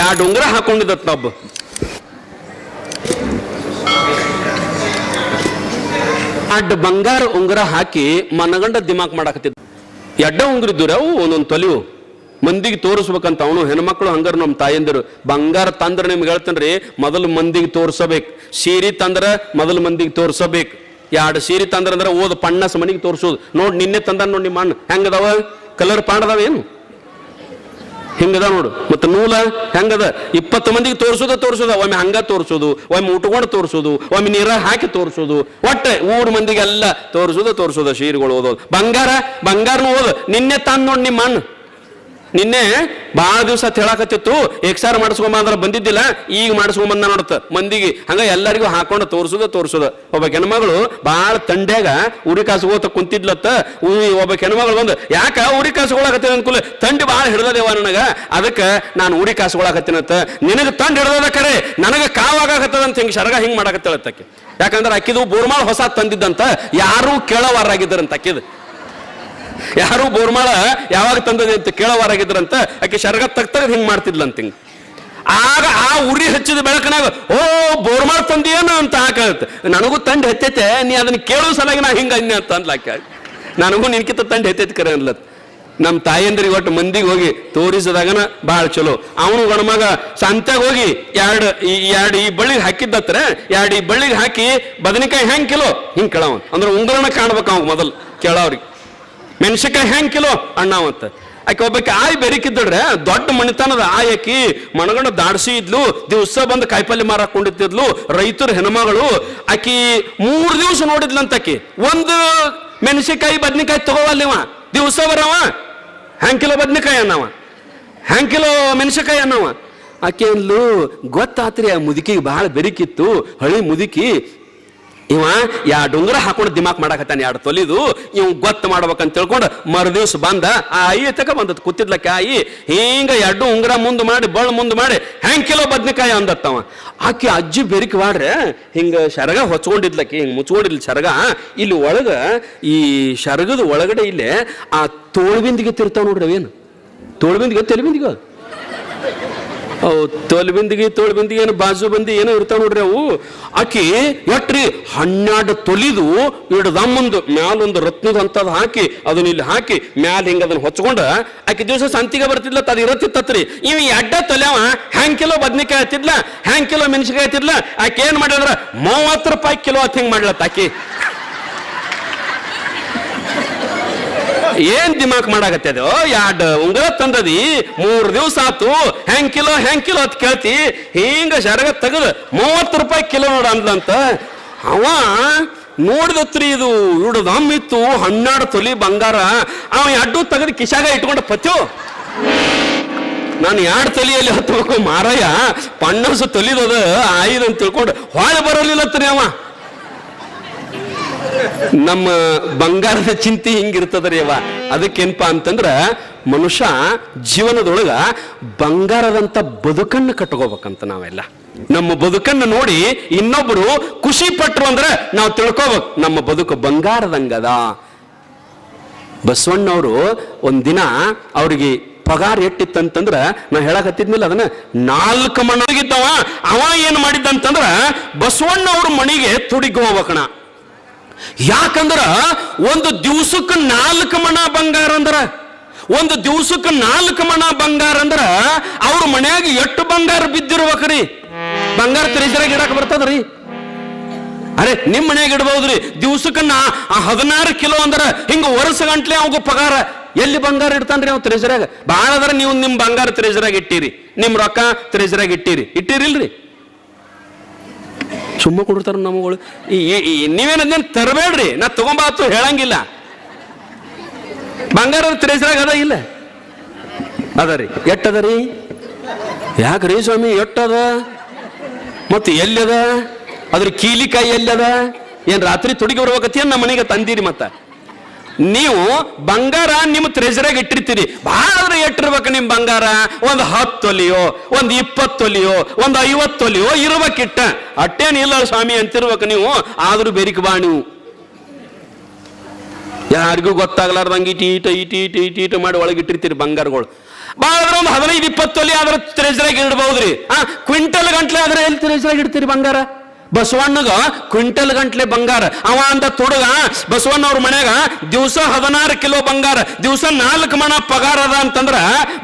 ಎರಡು ಉಂಗುರ ಹಾಕೊಂಡಿದ್ದತ್ ತಬ್ಬ ಅಡ್ಡ ಬಂಗಾರ ಉಂಗುರ ಹಾಕಿ ಮನಗಂಡ ದಿಮಾಕ್ ಮಾಡಾಕತ್ತಿದ್ದ. ಎಡ್ಡ ಉಂಗುರ ಇದ್ದವ್ರು ಅವು ಒಂದೊಂದು ತೊಲಿವು ಮಂದಿಗೆ ತೋರಿಸ್ಬೇಕಂತ ಅವನು ಹೆಣ್ಮಕ್ಳು ಹಂಗಾರ ನಮ್ಮ ತಾಯಂದಿರು. ಬಂಗಾರ ತಂದ್ರೆ ನಿಮ್ಗೆ ಹೇಳ್ತೇನ್ರಿ ಮೊದಲು ಮಂದಿಗೆ ತೋರಿಸಬೇಕು. ಸೀರೆ ತಂದ್ರೆ ಮೊದಲು ಮಂದಿಗೆ ತೋರಿಸಬೇಕು. ಎರಡು ಸೀರೆ ತಂದ್ರೆ ಅಂದ್ರೆ ಓದ್ ಪಣ್ಣಸ ಮನಿಗೆ ತೋರಿಸೋದು. ನೋಡಿ ನಿನ್ನೆ ತಂದ ನೋಡಿ ನಿಮ್ಮ ಅಣ್ಣ. ಹೆಂಗದಾವ? ಕಲರ್ ಪಾಂಡದಾವ ಏನು ಹಿಂಗದ ನೋಡು. ಮತ್ತೆ ನೂಲ ಹೆಂಗದ? ಇಪ್ಪತ್ತು ಮಂದಿಗೆ ತೋರಿಸೋದ ತೋರಿಸೋದ, ಒಮ್ಮೆ ಹಂಗ ತೋರಿಸೋದು, ಒಮ್ಮೆ ಉಟ್ಕೊಂಡು ತೋರಿಸೋದು, ಒಮ್ಮೆ ನೀರ ಹಾಕಿ ತೋರಿಸೋದು. ಒಟ್ಟೆ ಊರ್ ಮಂದಿಗೆಲ್ಲ ತೋರ್ಸೋದು, ತೋರಿಸೋದ, ಶೀರ್ಗಳು ಓದೋದು. ಬಂಗಾರ, ಬಂಗಾರನು ಓದು. ನಿನ್ನೆ ತಂದ್ ನೋಡಿ ನಿಮ್ಮ ಅಣ್ಣ ನಿನ್ನೆ ಭಾಳ ದಿವಸ ಹೇಳಾಕತ್ತಿತ್ತು ಎಕ್ಸಾರ್ ಮಾಡಿಸ್ಕೊಂಬ ಅಂದ್ರೆ ಬಂದಿದ್ದಿಲ್ಲ, ಈಗ ಮಾಡಿಸ್ಕೊಂಬಂದ ನೋಡುತ್ತ, ಮಂದಿಗೆ. ಹಂಗ ಎಲ್ಲರಿಗೂ ಹಾಕೊಂಡು ತೋರ್ಸುದ ತೋರ್ಸುದ. ಒಬ್ಬ ಹೆಣ್ಮಗಳು ಭಾಳ ತಂಡ್ಯಾಗ ಉರಿ ಕಾಸುಗೋತ ಕುಂತಿದ್ಲತ್ತ ಒಬ್ಬ ಹೆಣ್ಮಗಳು ಬಂದು, ಯಾಕ ಉರಿ ಅಂತ ಅನ್ಕೂಲ ತಂಡಿ ಭಾಳ ಹಿಡ್ದದೇವ ನನಗ? ಅದಕ್ಕೆ ನಾನು ಉರಿ ಕಾಸುಗೊಳಕತ್ತೀನತ್ತ ನಿನಗೆ ತಂಡ ಹಿಡ್ದದ ಕರೆ, ನನಗೆ ಕಾವಾಗತ್ತದ ಅಂತ ಹಿಂಗೆ ಶರಗ ಹಿಂಗೆ ಮಾಡಕತ್ತಳತ್ತಕ್ಕೆ ಯಾಕಂದ್ರೆ ಅಕ್ಕಿದು ಬೋರ್ಮಾಳ ಹೊಸ ತಂದಿದ್ದಂತ, ಯಾರೂ ಕೇಳವಾರಾಗಿದ್ದರಂತ ಅಕ್ಕಿದು ಯಾರು ಬೋರ್ಮಾಳ ಯಾವಾಗ ತಂದದೆ ಅಂತ ಕೇಳೋವಾರಾಗಿದ್ರಂತ, ಆಕೆ ಶರ್ಗ ತಗ್ತಗ ಹಿಂಗ್ ಮಾಡ್ತಿದ್ಲಂತ ಹಿಂಗ್. ಆಗ ಆ ಉರಿ ಹಚ್ಚಿದ ಬೆಳಕನಾಗ, ಓ, ಬೋರ್ಮಾಳ ತಂದೇನು ಅಂತ ಹಾಕತ್ತೆ ನನಗೂ ತಂಡ ಹೆತ್ತೈತೆ, ನೀ ಅದನ್ನ ಕೇಳೋ ಸಲಾಗಿ ನಾ ಹಿಂಗ ಅನ್ಯ ಅಂತ ಅನ್ಲಾಕ ನನಗೂ ನಿನ್ಕಿತ ತಂಡ ಹೆತ್ತೈತೆ ಕರೆ ಅನ್ಲತ್ ನಮ್ಮ ತಾಯಂದ್ರಿಗೆ ಒಟ್ಟು ಮಂದಿಗೆ ಹೋಗಿ ತೋರಿಸಿದಾಗನ ಭಾಳ ಚಲೋ. ಅವನು ಗಣಮಗ ಸಂತ್ಯಾಗ ಹೋಗಿ ಎರಡು ಎರಡು ಈ ಬಳ್ಳಿಗೆ ಹಾಕಿದ್ದತ್ರ ಎರಡು ಈ ಬಳ್ಳಿಗೆ ಹಾಕಿ ಬದನೆಕಾಯಿ ಹೆಂಗ್ ಕಿಲೋ? ಹಿಂಗ್ ಕೇಳವ ಅಂದ್ರೆ ಉಂಗುರನ ಕಾಣ್ಬೇಕು ಅವ್ ಮೊದಲು ಕೇಳೋರಿಗೆ ಮೆಣಸಿನ್ಕಾಯಿ ಹೆಂಗ್ ಕಿಲೋ? ಅಣ್ಣಾವಂತ. ಆಕೆ ಒಬ್ಬಾಕಿ ಆಯ್ ಬೆರಿಕಿದ್ದಳ್ರೆ, ದೊಡ್ಡ ಮಣಿತನದ ಆಯಕಿ ಆಕಿ ಮಣಗಂಡ ದಾಡ್ಸಿ ಇದ್ಲು, ದಿವಸ ಬಂದು ಕಾಯಿಪಲ್ಲೆ ಮಾರಾಕ್ ಕೊಂಡಿದ್ಲು ರೈತರ ಹೆಣ್ಮಗಳು. ಆಕಿ ಮೂರು ದಿವಸ ನೋಡಿದ್ಲಂತ ಆಕಿ. ಒಂದು ಮೆಣಸಿನ್ಕಾಯಿ, ಬದ್ನಿಕಾಯಿ ತಗೋವಲ್ಲಿವ ದಿವಸ ಬರವ. ಹೆಂಗ್ ಕಿಲೋ ಬದ್ನಿಕಾಯಿ ಅನ್ನವ? ಹೆಂಗ್ ಕಿಲೋ ಮೆಣಸಿನ್ಕಾಯಿ ಅನ್ನವ? ಆಕೆ ಅಂದ್ಲು, ಗೊತ್ತಾತ್ರಿ, ಆ ಮುದುಕಿಗೆ ಬಹಳ ಬೆರಿಕಿತ್ತು, ಹಳಿ ಮುದುಕಿ ಇವ ಯಾ ಡುಂಗ್ರ ಹಾಕೊಂಡು ದಿಮಾಕ್ ಮಾಡಾಕತ್ತಾನೆ, ಎರಡು ತೊಲಿದು ಇವ್ ಗೊತ್ತು ಮಾಡ್ಬೇಕಂತ ತಿಳ್ಕೊಂಡು ಮರುದಿವ್ಸ ಬಂದ ಆ ಆಯಿ ತಕ ಬಂದತ್, ಕೂತಿದ್ಲಕ್ಕೆ ಆಯಿ, ಹಿಂಗ ಎರಡು ಉಂಗುರ ಮುಂದೆ ಮಾಡಿ, ಬಳ್ಳ ಮುಂದೆ ಮಾಡಿ, ಹೆಂಗ್ ಕಿಲೋ ಬದ್ನಿಕಾಯಿ ಅಂದತ್ತವ ಆಕಿ ಅಜ್ಜಿ ಬೆರಿಕೆ ಮಾಡ್ರೆ, ಹಿಂಗ ಶರಗ ಹೊಚ್ಕೊಂಡಿದ್ಲಕ್ಕೆ, ಹಿಂಗ್ ಮುಚ್ಕೊಂಡಿದ್ಲ ಶರಗ, ಇಲ್ಲಿ ಒಳಗ, ಈ ಶರಗದ ಒಳಗಡೆ ಇಲ್ಲೇ ಆ ತೋಳ್ಬಿಂದಿಗೆ ತಿರ್ತಾವ ನೋಡ್ರಿ ಅವೇನು? ತೋಳ್ಬಿಂದಿಗೆ, ತೆಲಿಬಿಂದಿಗೆ? ಅವು ತೋಳು ತೋಳ್ಬಿಂದಿಗೆ ಏನು ಬಾಜು ಬಂದಿ ಏನೋ ಇರ್ತಾವ ನೋಡ್ರಿ ಅವು. ಆಕಿ ಎಟ್ರಿ ಹನ್ನೆರಡು ತೊಲಿದು ಇಡ್ದಮ್ಮಂದು ಮ್ಯಾಲೊಂದು ರತ್ನದ ಅಂತದ್ ಹಾಕಿ, ಅದನ್ನ ಇಲ್ಲಿ ಹಾಕಿ, ಮ್ಯಾಲ ಹಿಂಗ ಅದನ್ನ ಹೊಚ್ಕೊಂಡ, ಆಕಿ ದಿವಸ ಸಂತಿಗೆ ಬರ್ತಿದ್ಲ, ತದ ಇರತ್ತಿತ್ತತ್ರಿ. ಇವ ಎಡ್ಡ ತೊಲೆವ ಹ್ಯಾಂಗ್ ಕಿಲೋ ಬದ್ನಿಕಾಯಿ ಹತ್ತಿದ್ಲ, ಹ್ಯಾಂಗ್ ಕಿಲೋ ಮೆಣಸಿಕಾಯಿ ಹತ್ತಿದ್ಲ ಆಕೆ ಏನ್ ಮಾಡಿದ್ರ ಮೂವತ್ತು ರೂಪಾಯಿ ಕಿಲೋ ಅತ್ ಹಿಂಗ್ ಮಾಡ್ಲತ್ತ ಆಕಿ ಏನ್ ದಿಮಾಕ್ ಮಾಡಾಕತ್ತದ ಎರಡು ಉಂಗುರ ತಂದದಿ? ಮೂರ್ ದಿವಸ ಆತು, ಹೆಂಗ್ ಕಿಲೋ ಹೆಂಗ್ ಕಿಲೋ ಅಂತ ಕೇಳ್ತಿ. ಹಿಂಗ ಶರಗ ತಗದು ಮೂವತ್ತು ರೂಪಾಯಿ ಕಿಲೋ ನೋಡ ಅಂದ್ಲಂತ. ಅವ ನೋಡಿದತ್ರಿ ಇದು ಇಡು ಇತ್ತು, ಹನ್ನೆರಡು ತೊಲಿ ಬಂಗಾರ. ಅವ ಎಡ್ಡು ತೆಗೆದು ಕಿಶಾಗ ಇಟ್ಕೊಂಡು ಪತ್ಯೋ. ನಾನು ಎರಡು ತಲಿಯಲ್ಲಿ ಹತ್ಬೇಕು ಮಾರಯ್ಯ ಪಣ್ಣಸು ತೊಲಿದದ ಆಯ್ದು ಅಂತ ತಿಳ್ಕೊಂಡು ಹೊಳೆ ಬರಲಿಲ್ಲತ್ರಿ ಅವ. ನಮ್ಮ ಬಂಗಾರದ ಚಿಂತೆ ಹಿಂಗಿರ್ತದ್ರಿ ಅವ ಅದಕ್ಕೇನಪ್ಪ ಅಂತಂದ್ರ ಮನುಷ್ಯ ಜೀವನದೊಳಗ ಬಂಗಾರದಂತ ಬದುಕನ್ನು ಕಟ್ಕೋಬೇಕಂತ ನಾವೆಲ್ಲ. ನಮ್ಮ ಬದುಕನ್ನು ನೋಡಿ ಇನ್ನೊಬ್ರು ಖುಷಿ ಪಟ್ರು ಅಂದ್ರೆ ನಾವು ತಿಳ್ಕೋಬೇಕು, ನಮ್ಮ ಬದುಕು ಬಂಗಾರದಂಗದ. ಬಸವಣ್ಣವರು ಒಂದಿನ ಅವ್ರಿಗೆ ಪಗಾರ ಎಟ್ಟಿತ್ತಂತಂದ್ರ, ನಾ ಹೇಳಕತ್ತಿದ್ನಿಲ್ಲ ಅದನ್ನ, ನಾಲ್ಕು ಮಣಿಗಿದ್ದವ ಅವ ಏನ್ ಮಾಡಿದ್ದಂತಂದ್ರ ಬಸವಣ್ಣವ್ರ ಮಣಿಗೆ ತುಡಿಗೆ ಹೋಗ್ಬೇಕಣ. ಯಾಕಂದ್ರ ಒಂದು ದಿವಸಕ್ಕೆ ನಾಲ್ಕು ಮಣ ಬಂಗಾರ ಅಂದ್ರ, ಒಂದು ದಿವಸಕ್ಕೆ ನಾಲ್ಕು ಮಣ ಬಂಗಾರ ಅಂದ್ರ ಅವ್ರ ಮನ್ಯಾಗ ಎಷ್ಟು ಬಂಗಾರ ಬಿದ್ದಿರ್ಬೇಕ್ರಿ. ಬಂಗಾರ ತೆರಿಸರಾಗ ಇಡಕ್ ಬರ್ತದ್ರಿ. ಅರೆ ನಿಮ್ಮ ಮನ್ಯಾಗ ಇಡ್ಬಹುದ್ರಿ. ದಿವಸಕ್ಕನ್ನ ನಾ ಹದಿನಾರು ಕಿಲೋ ಅಂದ್ರ ಹಿಂಗ ವರ್ಷ ಗಂಟ್ಲೆ ಅವಾಗ ಪಗಾರ. ಎಲ್ಲಿ ಬಂಗಾರ ಇಡ್ತಾನ್ರಿ ಅವ್ ತ್ರೆಜರಾಗ ಭಾಳ ಅದ್ರ ನೀವು ನಿಮ್ ಬಂಗಾರ ತ್ರೇಜರಾಗ ಇಟ್ಟಿರಿ. ನಿಮ್ ರೊಕ್ಕ ತ್ರೆಜರಾಗ ಇಟ್ಟಿರಿ. ಇಟ್ಟಿರಿಲ್ರಿ. ಸುಮ್ಮ ಕೊಡ್ತಾರ ಈ ನೀವೇನದೇನು ತರಬೇಡ್ರಿ? ನಾ ತಗೊಂಬಾತು ಹೇಳಂಗಿಲ್ಲ. ಬಂಗಾರದ ತ್ರೇಸರಾಗ ಅದ ಇಲ್ಲ? ಅದ ರೀ. ಎಟ್ಟದ ರೀ? ಯಾಕ್ರಿ ಸ್ವಾಮಿ ಎಟ್ಟದ ಮತ್ತು ಎಲ್ಲಿದ ಅದ್ರ ಕೀಲಿಕಾಯಿ ಎಲ್ಲದ ಏನು ರಾತ್ರಿ ತೊಡಗಿ ಬರ್ಬೇಕತ್ತಿ ನಮ್ಮ ಮನೆಗೆ ತಂದಿರಿ ಮತ್ತ? ನೀವು ಬಂಗಾರ ನಿಮ್ಮ ಟ್ರೆಜರಾಗ ಇಟ್ಟಿರ್ತೀರಿ. ಭಾಳ ಎಟ್ಟಿರ್ಬೇಕು ನಿಮ್ಮ ನಿಮ್ ಬಂಗಾರ. ಒಂದು ಹತ್ತು ತೊಲಿಯೋ ಒಂದು ಇಪ್ಪತ್ತು ತೊಲಿಯೋ ಒಂದು ಐವತ್ತು ತೊಲಿಯೋ ಇರ್ಬೇಕಿಟ್ಟ ಅಟ್ಟೇನಿಲ್ಲ ಸ್ವಾಮಿ ಅಂತಿರ್ಬೇಕು ನೀವು, ಆದರೂ ಬೆರಿಕ್ ಬಾ ನೀವು. ಯಾರಿಗೂ ಗೊತ್ತಾಗ್ಲಾರ್ದಂಗೆ ಇಟಿ ಈಟ ಇಟಿ ಇಟಿ ಈಟ ಮಾಡಿ ಒಳಗೆ ಇಟ್ಟಿರ್ತೀರಿ ಬಂಗಾರಗಳು. ಭಾಳ ಒಂದು ಹದಿನೈದು, ಇಪ್ಪತ್ತು ತೊಲಿ ಆದ್ರೆ ಟ್ರೆಜರಾಗಿ ಇಡ್ಬಹುದ್ರಿ ಆ, ಕ್ವಿಂಟಲ್ ಗಂಟ್ಲೆ ಆದ್ರೆ ಎಲ್ಲಿ ಟ್ರೆಜರಾಗಿ ಇಡ್ತೀರಿ ಬಂಗಾರ? ಬಸವಣ್ಣಗ ಕ್ವಿಂಟಲ್ ಗಂಟ್ಲೆ ಬಂಗಾರ. ಅವ ಅಂತ ತುಡುಗ, ಬಸವಣ್ಣ ಅವ್ರ ಮನ್ಯಾಗ ದಿವಸ ಹದಿನಾರು ಕಿಲೋ ಬಂಗಾರ. ದಿವಸ ನಾಲ್ಕು ಮಣ ಪಗಾರ ಅದ ಅಂತಂದ್ರ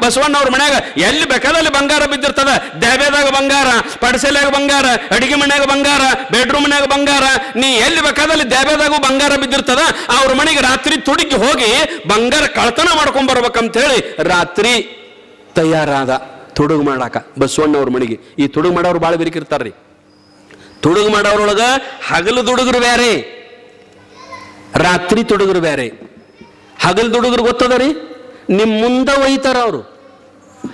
ಬಸವಣ್ಣ ಅವ್ರ ಮನ್ಯಾಗ ಎಲ್ಲಿ ಬೇಕಾದಲ್ಲಿ ಬಂಗಾರ ಬಿದ್ದಿರ್ತದ. ದೇಬೇದಾಗ ಬಂಗಾರ, ಪಡಸೆಲ್ಯಾಗ ಬಂಗಾರ, ಅಡಿಗೆ ಮನ್ಯಾಗ ಬಂಗಾರ ಬೆಡ್ರೂಮ್ ಮನ್ಯಾಗ ಬಂಗಾರ. ನೀ ಎಲ್ಲಿ ಬೇಕಾದಲ್ಲಿ ದೇಬೇದಾಗೂ ಬಂಗಾರ ಬಿದ್ದಿರ್ತದ. ಅವ್ರ ಮನೆಗೆ ರಾತ್ರಿ ತುಡುಗಿ ಹೋಗಿ ಬಂಗಾರ ಕಳ್ತನ ಮಾಡ್ಕೊಂಡ್ ಬರ್ಬೇಕಂತ ಹೇಳಿ ರಾತ್ರಿ ತಯಾರಾದ ತುಡುಗು ಮಾಡಾಕ ಬಸವಣ್ಣ ಅವ್ರ ಮನೆಗೆ. ಈ ತುಡುಗು ಮಾಡೋರು ಭಾಳ ಬೆರಿಕಿರ್ತಾರ್ರಿ. ತುಡುಗು ಮಾಡೋರೊಳಗ ಹಗಲು ದುಡುಗರು ಬೇರೆ ರಾತ್ರಿ ತುಡುಗರು ಬೇರೆ ಹಗಲು ದುಡುಗರು ಗೊತ್ತದ ರೀ? ನಿಮ್ಮ ಮುಂದೆ ಒಯ್ತಾರ ಅವರು.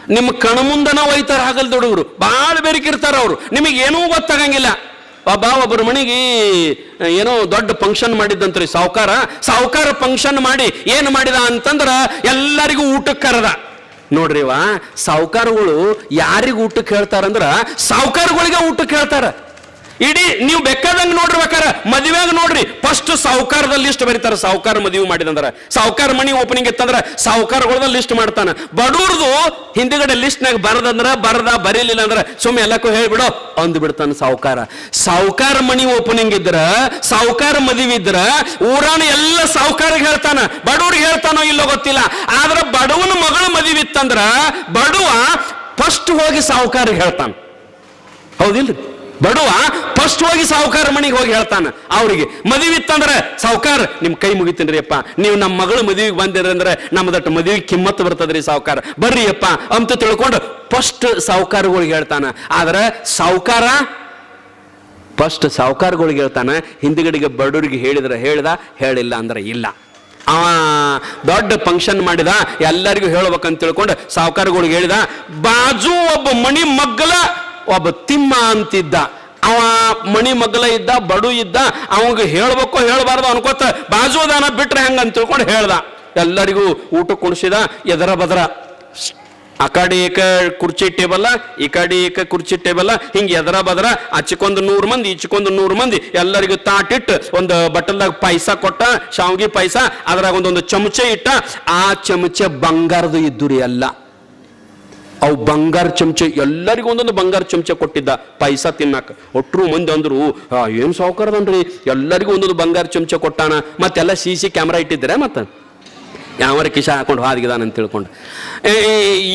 ನಿಮ್ಮ ಕಣ ಮುಂದನ ಒಯ್ತಾರ ಹಗಲು ದುಡುಗರು. ಭಾಳ ಬೆರಿಕಿರ್ತಾರ ಅವರು. ನಿಮಗೆ ಏನೂ ಗೊತ್ತಾಗಂಗಿಲ್ಲ. ಒಬ್ಬ ಒಬ್ಬರ ಮನೆಗೆ, ಏನೋ ದೊಡ್ಡ ಫಂಕ್ಷನ್ ಮಾಡಿದ್ದಂತ್ರಿ ಸಾವುಕಾರ. ಸಾವುಕಾರ ಫಂಕ್ಷನ್ ಮಾಡಿ ಏನು ಮಾಡಿದ ಅಂತಂದ್ರೆ ಎಲ್ಲರಿಗೂ ಊಟಕ್ಕೆ ಕರೆದ. ನೋಡ್ರಿವಾ ಸಾವುಕಾರಗಳು ಯಾರಿಗೂ ಊಟಕ್ಕೆ ಹೇಳ್ತಾರಂದ್ರ ಸಾವುಕಾರಗಳಿಗೆ ಊಟಕ್ಕೆ ಹೇಳ್ತಾರ. ಇಡೀ ನೀವು ಬೇಕಾದಂಗೆ ನೋಡ್ರಿಬೇಕಾರ ಮದುವೆಯಾಗ ನೋಡ್ರಿ. ಫಸ್ಟ್ ಸಾಹುಕಾರದಲ್ಲಿ ಲಿಸ್ಟ್ ಬರೀತಾರೆ. ಸಾಹುಕಾರ ಮದುವೆ ಮಾಡಿದಂದ್ರ. ಸಾಹುಕಾರ ಮನಿ ಓಪನಿಂಗ್ ಇತ್ತಂದ್ರ ಸಾಹುಕಾರಗಳದ ಲಿಸ್ಟ್ ಮಾಡ್ತಾನ. ಬಡೂರ್ದು ಹಿಂದ್ಗಡೆ ಲಿಸ್ಟ್ನಾಗ ಬರದಂದ್ರ ಬರದ ಬರೀಲಿಲ್ಲ ಅಂದ್ರ ಸುಮ್ಮನೆ ಎಲ್ಲಕ್ಕೂ ಹೇಳ್ಬಿಡೋ ಅಂದ್ ಬಿಡ್ತಾನ ಸಾಹುಕಾರ. ಸಾಹುಕಾರ ಮನಿ ಓಪನಿಂಗ್ ಇದ್ರ, ಸಾಹುಕಾರ ಮದುವೆ ಇದ್ರ ಊರಾನ ಎಲ್ಲ ಸಾಹುಕಾರಿಗೆ ಹೇಳ್ತಾನ. ಬಡವ್ರಿಗೆ ಹೇಳ್ತಾನೋ ಇಲ್ಲೋ ಗೊತ್ತಿಲ್ಲ. ಆದ್ರ ಬಡವನ ಮಗಳ ಮದುವೆ ಇತ್ತಂದ್ರ ಬಡವ ಫಸ್ಟ್ ಹೋಗಿ ಸಾಹುಕಾರಿಗೆ ಹೇಳ್ತಾನ. ಹೌದಿಲ್ರಿ? ಬಡವ ಫಸ್ಟ್ ಹೋಗಿ ಸಾಹುಕಾರ ಮನೆಗೆ ಹೋಗಿ ಹೇಳ್ತಾನೆ ಅವ್ರಿಗೆ. ಮದುವೆ ಇತ್ತಂದ್ರೆ ಸಾಹುಕಾರ, ನಿಮ್ ಕೈ ಮುಗಿತೀನಿ ನೀವು ನಮ್ಮ ಮಗಳು ಮದುವೆಗೆ ಬಂದಿರಿ ಅಂದ್ರೆ ನಮ್ಮದಟ್ಟು ಮದುವೆ ಕಿಮ್ಮತ್ತು ಬರ್ತದ್ರಿ ಸಾಹುಕಾರ. ಬರ್ರಿ ಅಪ್ಪ ಅಂತ ತಿಳ್ಕೊಂಡು ಫಸ್ಟ್ ಸಾಹುಕಾರಗಳಿಗೆ ಹೇಳ್ತಾನೆ. ಆದ್ರೆ ಸಾಹುಕಾರ ಫಸ್ಟ್ ಸಾಹುಕಾರಗಳಿಗೆ ಹೇಳ್ತಾನೆ, ಹಿಂದುಗಡೆಗೆ ಬಡವರಿಗೆ ಹೇಳಿದ್ರೆ ಹೇಳ್ದ, ಹೇಳಿಲ್ಲ ಅಂದ್ರೆ ಇಲ್ಲ. ಅವ ದೊಡ್ಡ ಫಂಕ್ಷನ್ ಮಾಡಿದ, ಎಲ್ಲರಿಗೂ ಹೇಳ್ಬೇಕಂತ ತಿಳ್ಕೊಂಡು ಸಾಹುಕಾರಗಳಿಗೆ ಹೇಳಿದ, ಬಾಜು ಒಬ್ಬ ಮಣಿ ಮಗ್ಗಲ ಒಬ್ಬ ತಿಮ್ಮ ಅಂತಿದ್ದ. ಅವ ಮಣಿ ಮಗಲ ಇದ್ದ, ಬಡು ಇದ್ದ, ಅವಂಗ ಹೇಳ್ಬೇಕು ಹೇಳ್ಬಾರ್ದು ಅನ್ಕೋತ ಬಾಜುದಾನ ಬಿಟ್ರೆ ಹೆಂಗ ಅಂತ ತಿಳ್ಕೊಂಡು ಹೇಳ್ದ. ಎಲ್ಲರಿಗೂ ಊಟ ಕುಣಿಸಿದ ಎದರ ಬದರ. ಆ ಕಡೆ ಏಕ ಕುರ್ಚಿ ಟೇಬಲ್ಲ ಈ ಕಡೆ ಏಕ ಕುರ್ಚಿ ಟೇಬಲ್ಲ ಹಿಂಗೆ ಎದರ ಬದರ ಆಚಿಕೊಂದು ನೂರು ಮಂದಿ ಈಚಿಕೊಂದು ನೂರು ಮಂದಿ, ಎಲ್ಲರಿಗೂ ತಾಟಿಟ್ಟು, ಒಂದು ಬಟ್ಟಲ್ದಾಗ ಪಾಯಸ ಕೊಟ್ಟ, ಶಾವ್ಗಿ ಪಾಯಸ ಅದ್ರಾಗ ಒಂದೊಂದು ಚಮಚ ಇಟ್ಟ, ಆ ಚಮಚ ಬಂಗಾರದು ಇದ್ದು ರೀ ಎಲ್ಲ ಅವು ಬಂಗಾರ ಚಮಚ, ಎಲ್ಲರಿಗೂ ಒಂದೊಂದು ಬಂಗಾರ ಚಮಚ ಕೊಟ್ಟಿದ್ದ. ಪೈಸಾ ತಿನ್ನಾಕ. ಒಟ್ಟರು ಮಂದಿ ಅಂದ್ರು ಏನು ಸಾವುಕಾರದನ್ರಿ? ಎಲ್ಲರಿಗೂ ಒಂದೊಂದು ಬಂಗಾರ ಚಮಚ ಕೊಟ್ಟಾನ. ಮತ್ತೆಲ್ಲ ಸಿ ಸಿ ಕ್ಯಾಮ್ರಾ ಇಟ್ಟಿದ್ರೆ ಮತ್ತೆ? ಯಾವರ ಕಿಶ ಹಾಕೊಂಡು ಹಾದಿಗಿದಾನಂತ ತಿಳ್ಕೊಂಡು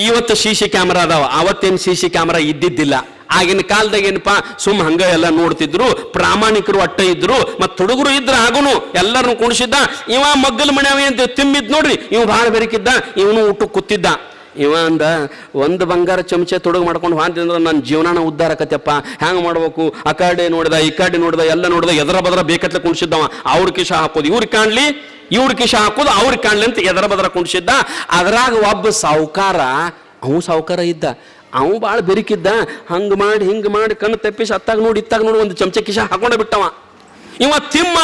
ಇವತ್ತು ಸಿ ಸಿ ಕ್ಯಾಮ್ರಾ ಅದಾವ. ಅವತ್ತೇನು ಸಿ ಸಿ ಕ್ಯಾಮ್ರಾ ಇದ್ದಿದ್ದಿಲ್ಲ. ಆಗಿನ ಕಾಲದಾಗ ಏನಪ್ಪಾ, ಸುಮ್ ಹಂಗ ಎಲ್ಲ ನೋಡ್ತಿದ್ರು, ಪ್ರಾಮಾಣಿಕರು ಅಟ್ಟ ಇದ್ರು ಮತ್ ಹುಡುಗರು ಇದ್ರ ಆಗುನು ಎಲ್ಲರನ್ನು ಕುಣಿಸಿದ್ದ. ಇವ ಮಗ್ಗಲ ಮನೆ ಅಂತ ತಿಮ್ಮಿದ್ ನೋಡ್ರಿ? ಇವ್ ಭಾಳ ಬೆರಕಿದ್ದ, ಇವನು ಊಟ ಕೂತಿದ್ದ. ಇವ ಅಂದ, ಒಂದು ಬಂಗಾರ ಚಮಚ ತೊಡಗು ಮಾಡ್ಕೊಂಡು ಹಾಂತಂದ್ರೆ ನನ್ನ ಜೀವನಾನ ಉದ್ಧಾರ ಆಕತ್ಯಪ್ಪ. ಹ್ಯಾಂಗ ಮಾಡ್ಬೇಕು? ಆ ಕಡೆ ನೋಡಿದ, ಈ ಕಡೆ ನೋಡಿದ, ಎಲ್ಲ ನೋಡಿದ, ಎದರ ಬದರ ಬೇಕತ್ಲೆ ಕುಣಿಸಿದ್ದವ. ಅವ್ರ ಕಿಶ ಹಾಕೋದು ಇವ್ರಿಗೆ ಕಾಣ್ಲಿ, ಇವ್ರ ಕಿಶ ಹಾಕೋದು ಅವ್ರಿಗೆ ಕಾಣ್ಲಿ ಅಂತ ಎದರ ಬದರ ಕುಣಿಸಿದ್ದ. ಅದ್ರಾಗ ಒಬ್ಬ ಸಾವುಕಾರ, ಅವು ಸಾವುಕಾರ ಇದ್ದ. ಅವು ಭಾಳ ಬೆರಿಕಿದ್ದ. ಹಂಗ ಮಾಡಿ, ಹಿಂಗ ಮಾಡಿ ಕಣ್ಣು ತಪ್ಪಿಸಿ ಅತ್ತಾಗ ನೋಡಿ, ಇತ್ತಾಗ ನೋಡಿ ಒಂದು ಚಮಚ ಕಿಶ ಹಾಕೊಂಡೆ ಬಿಟ್ಟವ. ಇವ ತಿಮ್ಮ,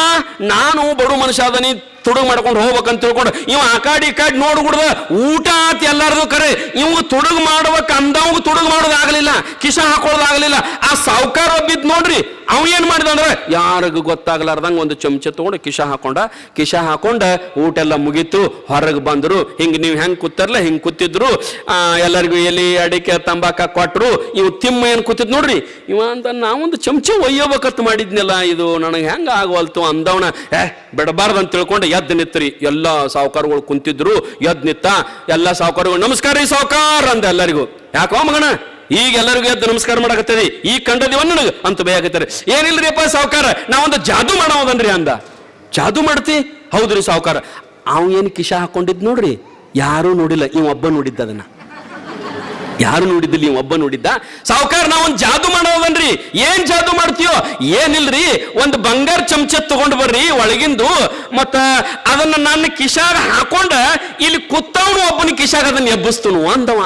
ನಾನು ಬಡು ಮನುಷ್ಯ ಅದನಿ ತುಡುಗ್ ಮಾಡ್ಕೊಂಡು ಹೋಗ್ಬೇಕಂತ ತಿಳ್ಕೊಂಡು ಇವ ಆ ಕಾಡಿ ಈ ಕಾಡಿ ನೋಡ್ ಬಿಡ್ದ ಊಟ ಆತ ಎಲ್ಲಾರದು ಕರೆ. ಇವ್ ತುಡುಗ್ ಮಾಡ್ಬೇಕ ಅಂದವ್ ತುಡುಗ್ ಮಾಡೋದಾಗ್ಲಿಲ್ಲ ಕಿಶ ಹಾಕೊಳ್ಳೋದಾಗಲಿಲ್ಲ ಆ ಸಾವುಕಾರ ಒಬ್ಬಿದ್ ನೋಡ್ರಿ ಅವ ಏನ್ ಮಾಡಿದ ಅಂದ್ರೆ ಯಾರಿಗೂ ಗೊತ್ತಾಗ್ಲಾರ್ದಂಗ ಒಂದು ಚಮಚ ತಗೊಂಡು ಕಿಶ ಹಾಕೊಂಡ. ಕಿಶ ಹಾಕೊಂಡ ಊಟ ಎಲ್ಲ ಮುಗೀತು ಹೊರಗೆ ಬಂದರು. ಹಿಂಗ್ ನೀವು ಹೆಂಗ್ ಕೂತಾರಲ್ಲ ಹಿಂಗ್ ಕೂತಿದ್ರು. ಆ, ಎಲ್ಲರಿಗೂ ಎಲ್ಲಿ ಅಡಿಕೆ ತಂಬಾಕ ಕೊಟ್ರು. ಇವ್ ತಿಮ್ಮ ಏನ್ ಕೂತಿದ್ ನೋಡ್ರಿ ಇವ ಅಂತ ನಾವೊಂದು ಚಮಚ ಒಯ್ಯೋಬೇಕತ್ ಮಾಡಿದ್ನಲ್ಲ ಇದು ನನಗೆ ಹೆಂಗ ಆಗವಲ್ತು ಅಂದವನ. ಏ ಬಿಡಬಾರ್ದು ಅಂತ ತಿಳ್ಕೊಂಡು ಎದ್ದು ನಿತ್ರಿ. ಎಲ್ಲ ಸಾವುಕಾರಗಳು ಕುಂತಿದ್ರು, ಎದ್ದು ನಿತ್ತ ಎಲ್ಲ ಸಾವುಕಾರಗಳು, ನಮಸ್ಕಾರ ರೀ ಸಾವುಕಾರ ಅಂದ ಎಲ್ಲರಿಗೂ. ಯಾಕೋ ಮಗಣ ಈಗ ಎಲ್ಲರಿಗೂ ಎದ್ದು ನಮಸ್ಕಾರ ಮಾಡಕತ್ತೇರಿ ಈಗ ಕಂಡದಿವ ನನಗೆ ಅಂತ ಬೇಯಾಕತ್ತಾರೆ. ಏನಿಲ್ರಿ ಅಪ್ಪ ಸಾವುಕಾರ? ನಾವೊಂದು ಜಾದು ಮಾಡೋದನ್ರಿ ಅಂದ. ಜಾದು ಮಾಡ್ತಿ? ಹೌದ್ರಿ ಸಾವುಕಾರ. ಅವ್ ಏನು ಕಿಶಾ ಹಾಕೊಂಡಿದ್ ನೋಡ್ರಿ? ಯಾರೂ ನೋಡಿಲ್ಲ. ಇವ ಒಬ್ಬ ನೋಡಿದ್ದ ಅದನ್ನ ಯಾರು ನೋಡಿದ್ದಿಲ್ಲ, ನೀವು ಒಬ್ಬ ನೋಡಿದ್ದ? ಸಾವುಕಾರ ನಾವೊಂದು ಜಾದು ಮಾಡೋವನ್ರಿ ಏನ್ ಜಾದು ಮಾಡ್ತೀಯೋ? ಏನಿಲ್ರಿ? ಒಂದು ಬಂಗಾರ ಚಮಚ ತಗೊಂಡು ಬರ್ರಿ ಒಳಗಿಂದು. ಮತ್ತ ಅದನ್ನ ನನ್ನ ಕಿಶಾಗ ಹಾಕೊಂಡ ಇಲ್ಲಿ ಕುತ್ತವನು ಒಬ್ಬನ ಕಿಶಾಗ ಅದನ್ನ ಎಬ್ಬಿಸ್ತನು ಅಂದವ.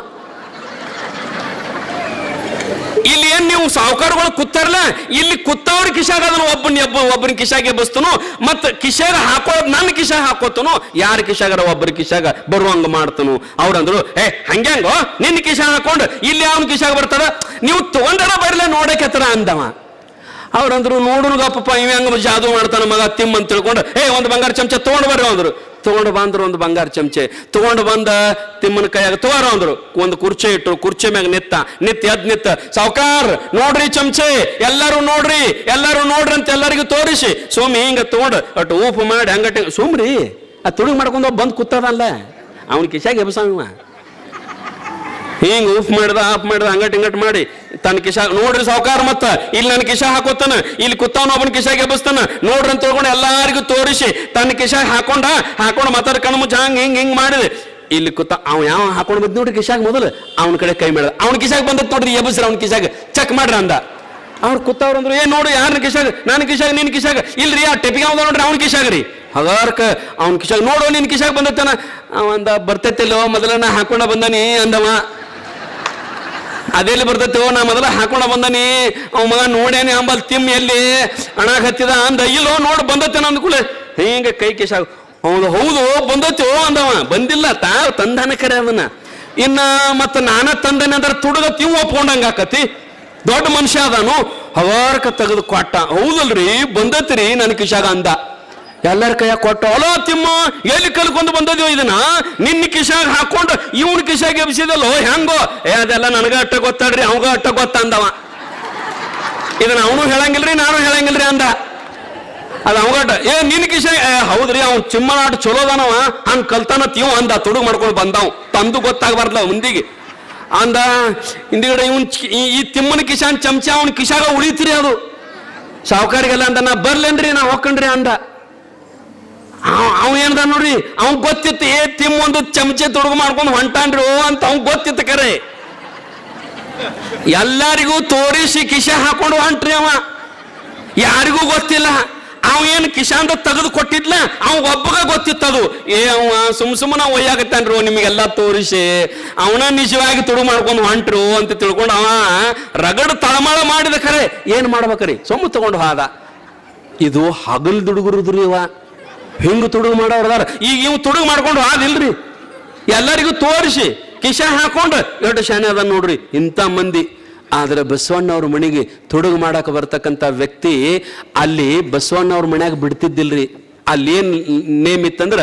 ಇಲ್ಲಿ ನೀವು ಸಾವುಕಾರಗಳು ಕೂತಾರಲ್ಲ ಇಲ್ಲಿ ಕುತ್ತವ್ರ ಕಿಶಾಗ ಅದನ್ನ ಒಬ್ಬನ ಒಬ್ಬನ ಕಿಶಾಗೆ ಬಸ್ತನು, ಮತ್ತ ಕಿಶಾಗ ಹಾಕೋ ನನ್ನ ಕಿಶಾಗ ಹಾಕೋತನು, ಯಾರ ಕಿಶಾಗರ ಒಬ್ಬರ ಕಿಶಾಗ ಬರುವಂಗ ಮಾಡ್ತನು. ಅವ್ರಂದ್ರು, ಏ, ಹಂಗ್ಯಾಂಗೋ? ನಿನ್ನ ಕಿಶಾಗ ಹಾಕೊಂಡು, ಇಲ್ಲಿ ಅವನ ಕಿಶಾಗ ಬರ್ತದ ನೀವು ತಗೊಂಡರ ಬರ್ಲ ನೋಡಕ್ಕೆ ಅಂದವ. ಅವ್ರಂದ್ರು ನೋಡ್ರು ಗಪ್ಪ ಇವ ಹೆಂಗ ಜಾದು ಮಾಡ್ತಾನ ಮಗ ತಿಮ್ಮ ಅಂತ ತಿಳ್ಕೊಂಡು, ಏ, ಒಂದು ಬಂಗಾರ ಚಮಚ ತಗೊಂಡು ಬರ್ರಿ, ಅಂದ್ರು. ತಗೊಂಡು ಬಂದ್ರು ಒಂದು ಬಂಗಾರ ಚಮಚೆ. ತಗೊಂಡು ಬಂದ ತಿಮ್ಮನ ಕೈಯಾಗ ತಗೋರ ಅಂದ್ರು. ಒಂದು ಕುರ್ಚಿ ಇಟ್ರು ಕುರ್ಚಿ ಮ್ಯಾಗ ನಿತ್ತ ನಿತ್ತ ಎದ್ ನಿತ್ತ, ಸಾವ್ಕಾರ್, ನೋಡ್ರಿ ಚಮಚೆ, ಎಲ್ಲರೂ ನೋಡ್ರಿ, ಎಲ್ಲಾರು ನೋಡ್ರಿ ಅಂತ ಎಲ್ಲರಿಗೂ ತೋರಿಸಿ. ಸೋಮಿ ಹಿಂಗ ತಗೊಂಡ್ ಅಟ್ ಊಪ ಮಾಡಿ ಹಂಗಟ್ಟಿ ಸೋಮ್ರಿ, ಆ ತುಳುಗ್ ಮಾಡ್ಕೊಂಡು ಬಂದು ಕೂತದಲ್ಲ ಅವನ ಕಿಶಾಗ ಎಬ್ಸಾವ ಹಿಂಗ್ ಉಫ್ ಮಾಡಿದ, ಆಫ್ ಮಾಡಿದ, ಹಂಗಟ್ ಹಿಂಗಟ್ ಮಾಡಿ. ತನ್ನ ಕಿಶ, ನೋಡ್ರಿ ಸಾವುಕಾರ ಮತ್ತ. ಇಲ್ಲಿ ನನ್ನ ಕಿಶ ಹಾಕೋತಾನ ಇಲ್ಲಿ ಕುತ್ತವನ ಒಬ್ಬನ ಕಿಶಾಗೆ ಎಬ್ಬಸ್ತಾನ ನೋಡ್ರಿ ಅಂತ ತಿಳ್ಕೊಂಡು ಎಲ್ಲಾರಿಗೂ ತೋರಿಸಿ ತನ್ನ ಕಿಶಾಗ ಹಾಕೊಂಡ, ಹಾಕೊಂಡು ಮಾತಾಡ ಕಣ್ಣು ಮುಚ್ಚ, ಹಂಗೆ ಹಿಂಗ್ ಹಿಂಗ್ ಮಾಡಿದೆ. ಇಲ್ಲಿ ಕುತ್ತ, ಅವ್ ಯಾವ ಹಾಕೊಂಡು ಬಂದ್ ನೋಡ್ರಿ ಕಿಶಾಗ ಮೊದಲು, ಅವನ ಕಡೆ ಕೈ ಮಾಡಿದ ಅವನ ಕಿಶಾಗ ಬಂದ ನೋಡ್ರಿ ಎಬ್ಬಸ್ರ, ಅವ್ನ ಕಿಶಾಗ ಚೆಕ್ ಮಾಡ್ರ ಅಂದ. ಅವ್ರು ಕುತ್ತವ್ರು ಅಂದ್ರು, ಏ ನೋಡು ಯಾರನ್ನ ಕಿಶಾಗ ನನ್ನ ಕಿಶಾಗ, ನಿನ್ ಕಿಶಾಗ, ಇಲ್ರಿ, ಆ ಟೆಪಿಗೆ ಅವ್ದ ನೋಡ್ರಿ, ಅವ್ನ ಕಿಶಾಗ ರೀ. ಹಗಾರ್ಕ, ಅವ್ನ ಕಿಶಾಗ, ನೋಡು, ನಿನ್ ಕಿಶಾಗ ಬಂದತ್ತಾನ ಅವಂದ, ಬರ್ತೈತಿಲ್ಲೋ, ಮೊದಲನ್ನ ಹಾಕೊಂಡ ಬಂದನಿ, ಅಂದವ. ಅದೆಲ್ಲಿ ಬರ್ತೈತೋ ನಾ ಮೊದಲ ಹಾಕೊಂಡ ಬಂದನಿ. ಅವ ಮಗ ನೋಡೇನಿ ಅಂಬಲ್ ತಿಮ್ಮ ಎಲ್ಲಿ. ಹಣ ಹತ್ತಿದ ಅಂದ, ಇಲ್ಲೋ ನೋಡ್ ಬಂದತ್ತೇನ ಅಂದ್ಕೂಲೆ ಹಿಂಗೆ ಕೈ ಕೇಶ ಹೌದು ಹೌದು ಬಂದತ್ತೋ ಅಂದವ. ಬಂದಿಲ್ಲ, ತಾ ತಂದಾನ ಕರೆ ಅದನ್ನ. ಇನ್ನ ಮತ್ತ ನಾನ ತಂದನೆ ಅಂದ್ರೆ ತುಡುಗ ತಿವ್ ಒಪ್ಕೊಂಡಂಗ ಆಕತಿ. ದೊಡ್ಡ ಮನುಷ್ಯ ಅದಾನು. ಹವಾರ್ಕ ತೆಗೆದು ಕೊಟ್ಟ. ಹೌದಲ್ರಿ, ಬಂದತ್ರಿ ನನ್ನ ಕಿಶಾಗ ಅಂದ. ಎಲ್ಲರ ಕೈಯಾಗ ಕೊಟ್ಟು, ಅಲೋ ತಿಮ್ಮ, ಎಲ್ಲಿ ಕಲ್ಕೊಂಡು ಬಂದದ್ಯೋ ಇದನ್ನ? ನಿನ್ನ ಕಿಶಾಗ ಹಾಕೊಂಡು ಇವನ್ ಕಿಶಾಗ ಎಬ್ಸಿದಲ್ಲೋ ಹೆಂಗೋ? ಏ, ಅದೆಲ್ಲ ನನಗ ಅಟ್ಟ ಗೊತ್ತಾಡ್ರಿ, ಅವಂಗ ಅಟ್ಟ ಗೊತ್ತ ಅಂದವ ಇದನ್ನ ಅವನು ಹೇಳಂಗಿಲ್ರಿ, ನಾನು ಹೇಳಂಗಿಲ್ರಿ ಅಂದ. ಅದ ಅವಗಟ್ಟ ಏ, ನಿನ್ನ ಕಿಶಾಗ, ಏ, ಹೌದ್ರಿ, ಅವ್ನ್ ಚಿಮ್ಮನಾಟ ಚಲೋದನವ, ಹಂಗ್ ಕಲ್ತಾನ ತೀವ್ ಅಂದ, ತುಡುಗ್ ಮಾಡ್ಕೊಂಡು ಬಂದವ್. ತಂದು ಗೊತ್ತಾಗಬಾರ್ದ ಮುಂದಿಗೆ. ಅಂದ, ಹಿಂದಿಗಡೆ ಇವನ್ ಈ- ಈ ತಿಮ್ಮನ ಕಿಶಾನ್ ಚಮಚ ಅವನ್ ಕಿಶಾಗ ಉಳಿತ್ರಿ ಅದು. ಸಾವುಕಾರಿಗೆಲ್ಲ ಅಂದ, ನಾ ಬರ್ಲೇನ್ರಿ, ನಾ ಹೋಗ್ಕಂಡ್ರಿ ಅಂದ. ಅವ- ಏನದ ನೋಡ್ರಿ? ಅವ್ ಗೊತ್ತಿತ್ತು, ಏ, ತಿಮ್ಮ, ಒಂದು ಚಮಚೆ ತೊಡಗು ಮಾಡ್ಕೊಂಡು ಹೊಂಟಾನ್ರಿ, ಓ ಅಂತ ಅವ್ ಗೊತ್ತಿತ್ತು ಕರೆ. ಎಲ್ಲರಿಗೂ ತೋರಿಸಿ ಕಿಶ ಹಾಕೊಂಡು ಹೊಂಟ್ರಿ ಅವ. ಯಾರಿಗೂ ಗೊತ್ತಿಲ್ಲ. ಅವ ಏನು ಕಿಶಾಂದ ತೆಗೆದು ಕೊಟ್ಟಿದ್ಲ, ಅವ ಒಬ್ಬಗ ಗೊತ್ತಿತ್ತದು ಏ, ಅವ ಸುಮ್ ಸುಮ್ಮನ ಒಯ್ಯಾಗತ್ತಾನ್ರು ನಿಮಗೆಲ್ಲ ತೋರಿಸಿ. ಅವನ ನಿಜವಾಗಿ ತುಡು ಮಾಡ್ಕೊಂಡು ಹೊಂಟ್ರು ಅಂತ ತಿಳ್ಕೊಂಡು ಅವ ರಗಡ್ ತಳಮಳ ಮಾಡಿದ ಖರೆ ಏನ್ ಮಾಡ್ಬೇಕ್ರಿ? ಸೊಮ್ಮು ತಗೊಂಡು ಹೋದ. ಇದು ಹಗಲ್ ದುಡುಗರುದ್ರಿ ಇವ. ಹಿಂಗ್ ತುಡುಗು ಮಾಡೋರ್ದಾರ ಈಗ ಇವು ತುಡುಗು ಮಾಡ್ಕೊಂಡು ಆದಿಲ್ರಿ. ಎಲ್ಲರಿಗೂ ತೋರಿಸಿ. ಕಿಶ ಹಾಕೊಂಡು. ಎರಡು ಶಾನೆ ಅದ ನೋಡ್ರಿ. ಇಂಥ ಮಂದಿ. ಆದ್ರೆ ಬಸವಣ್ಣವ್ರ ಮನೆಗೆ ತುಡುಗು ಮಾಡಕ್ಕೆ ಬರ್ತಕ್ಕಂಥ ವ್ಯಕ್ತಿ ಅಲ್ಲಿ ಬಸವಣ್ಣವ್ರ ಮನ್ಯಾಗ ಬಿಡ್ತಿದ್ದಿಲ್ರಿ. ಅಲ್ಲಿ ಏನ್ ನೇಮ್ ಇತ್ತಂದ್ರ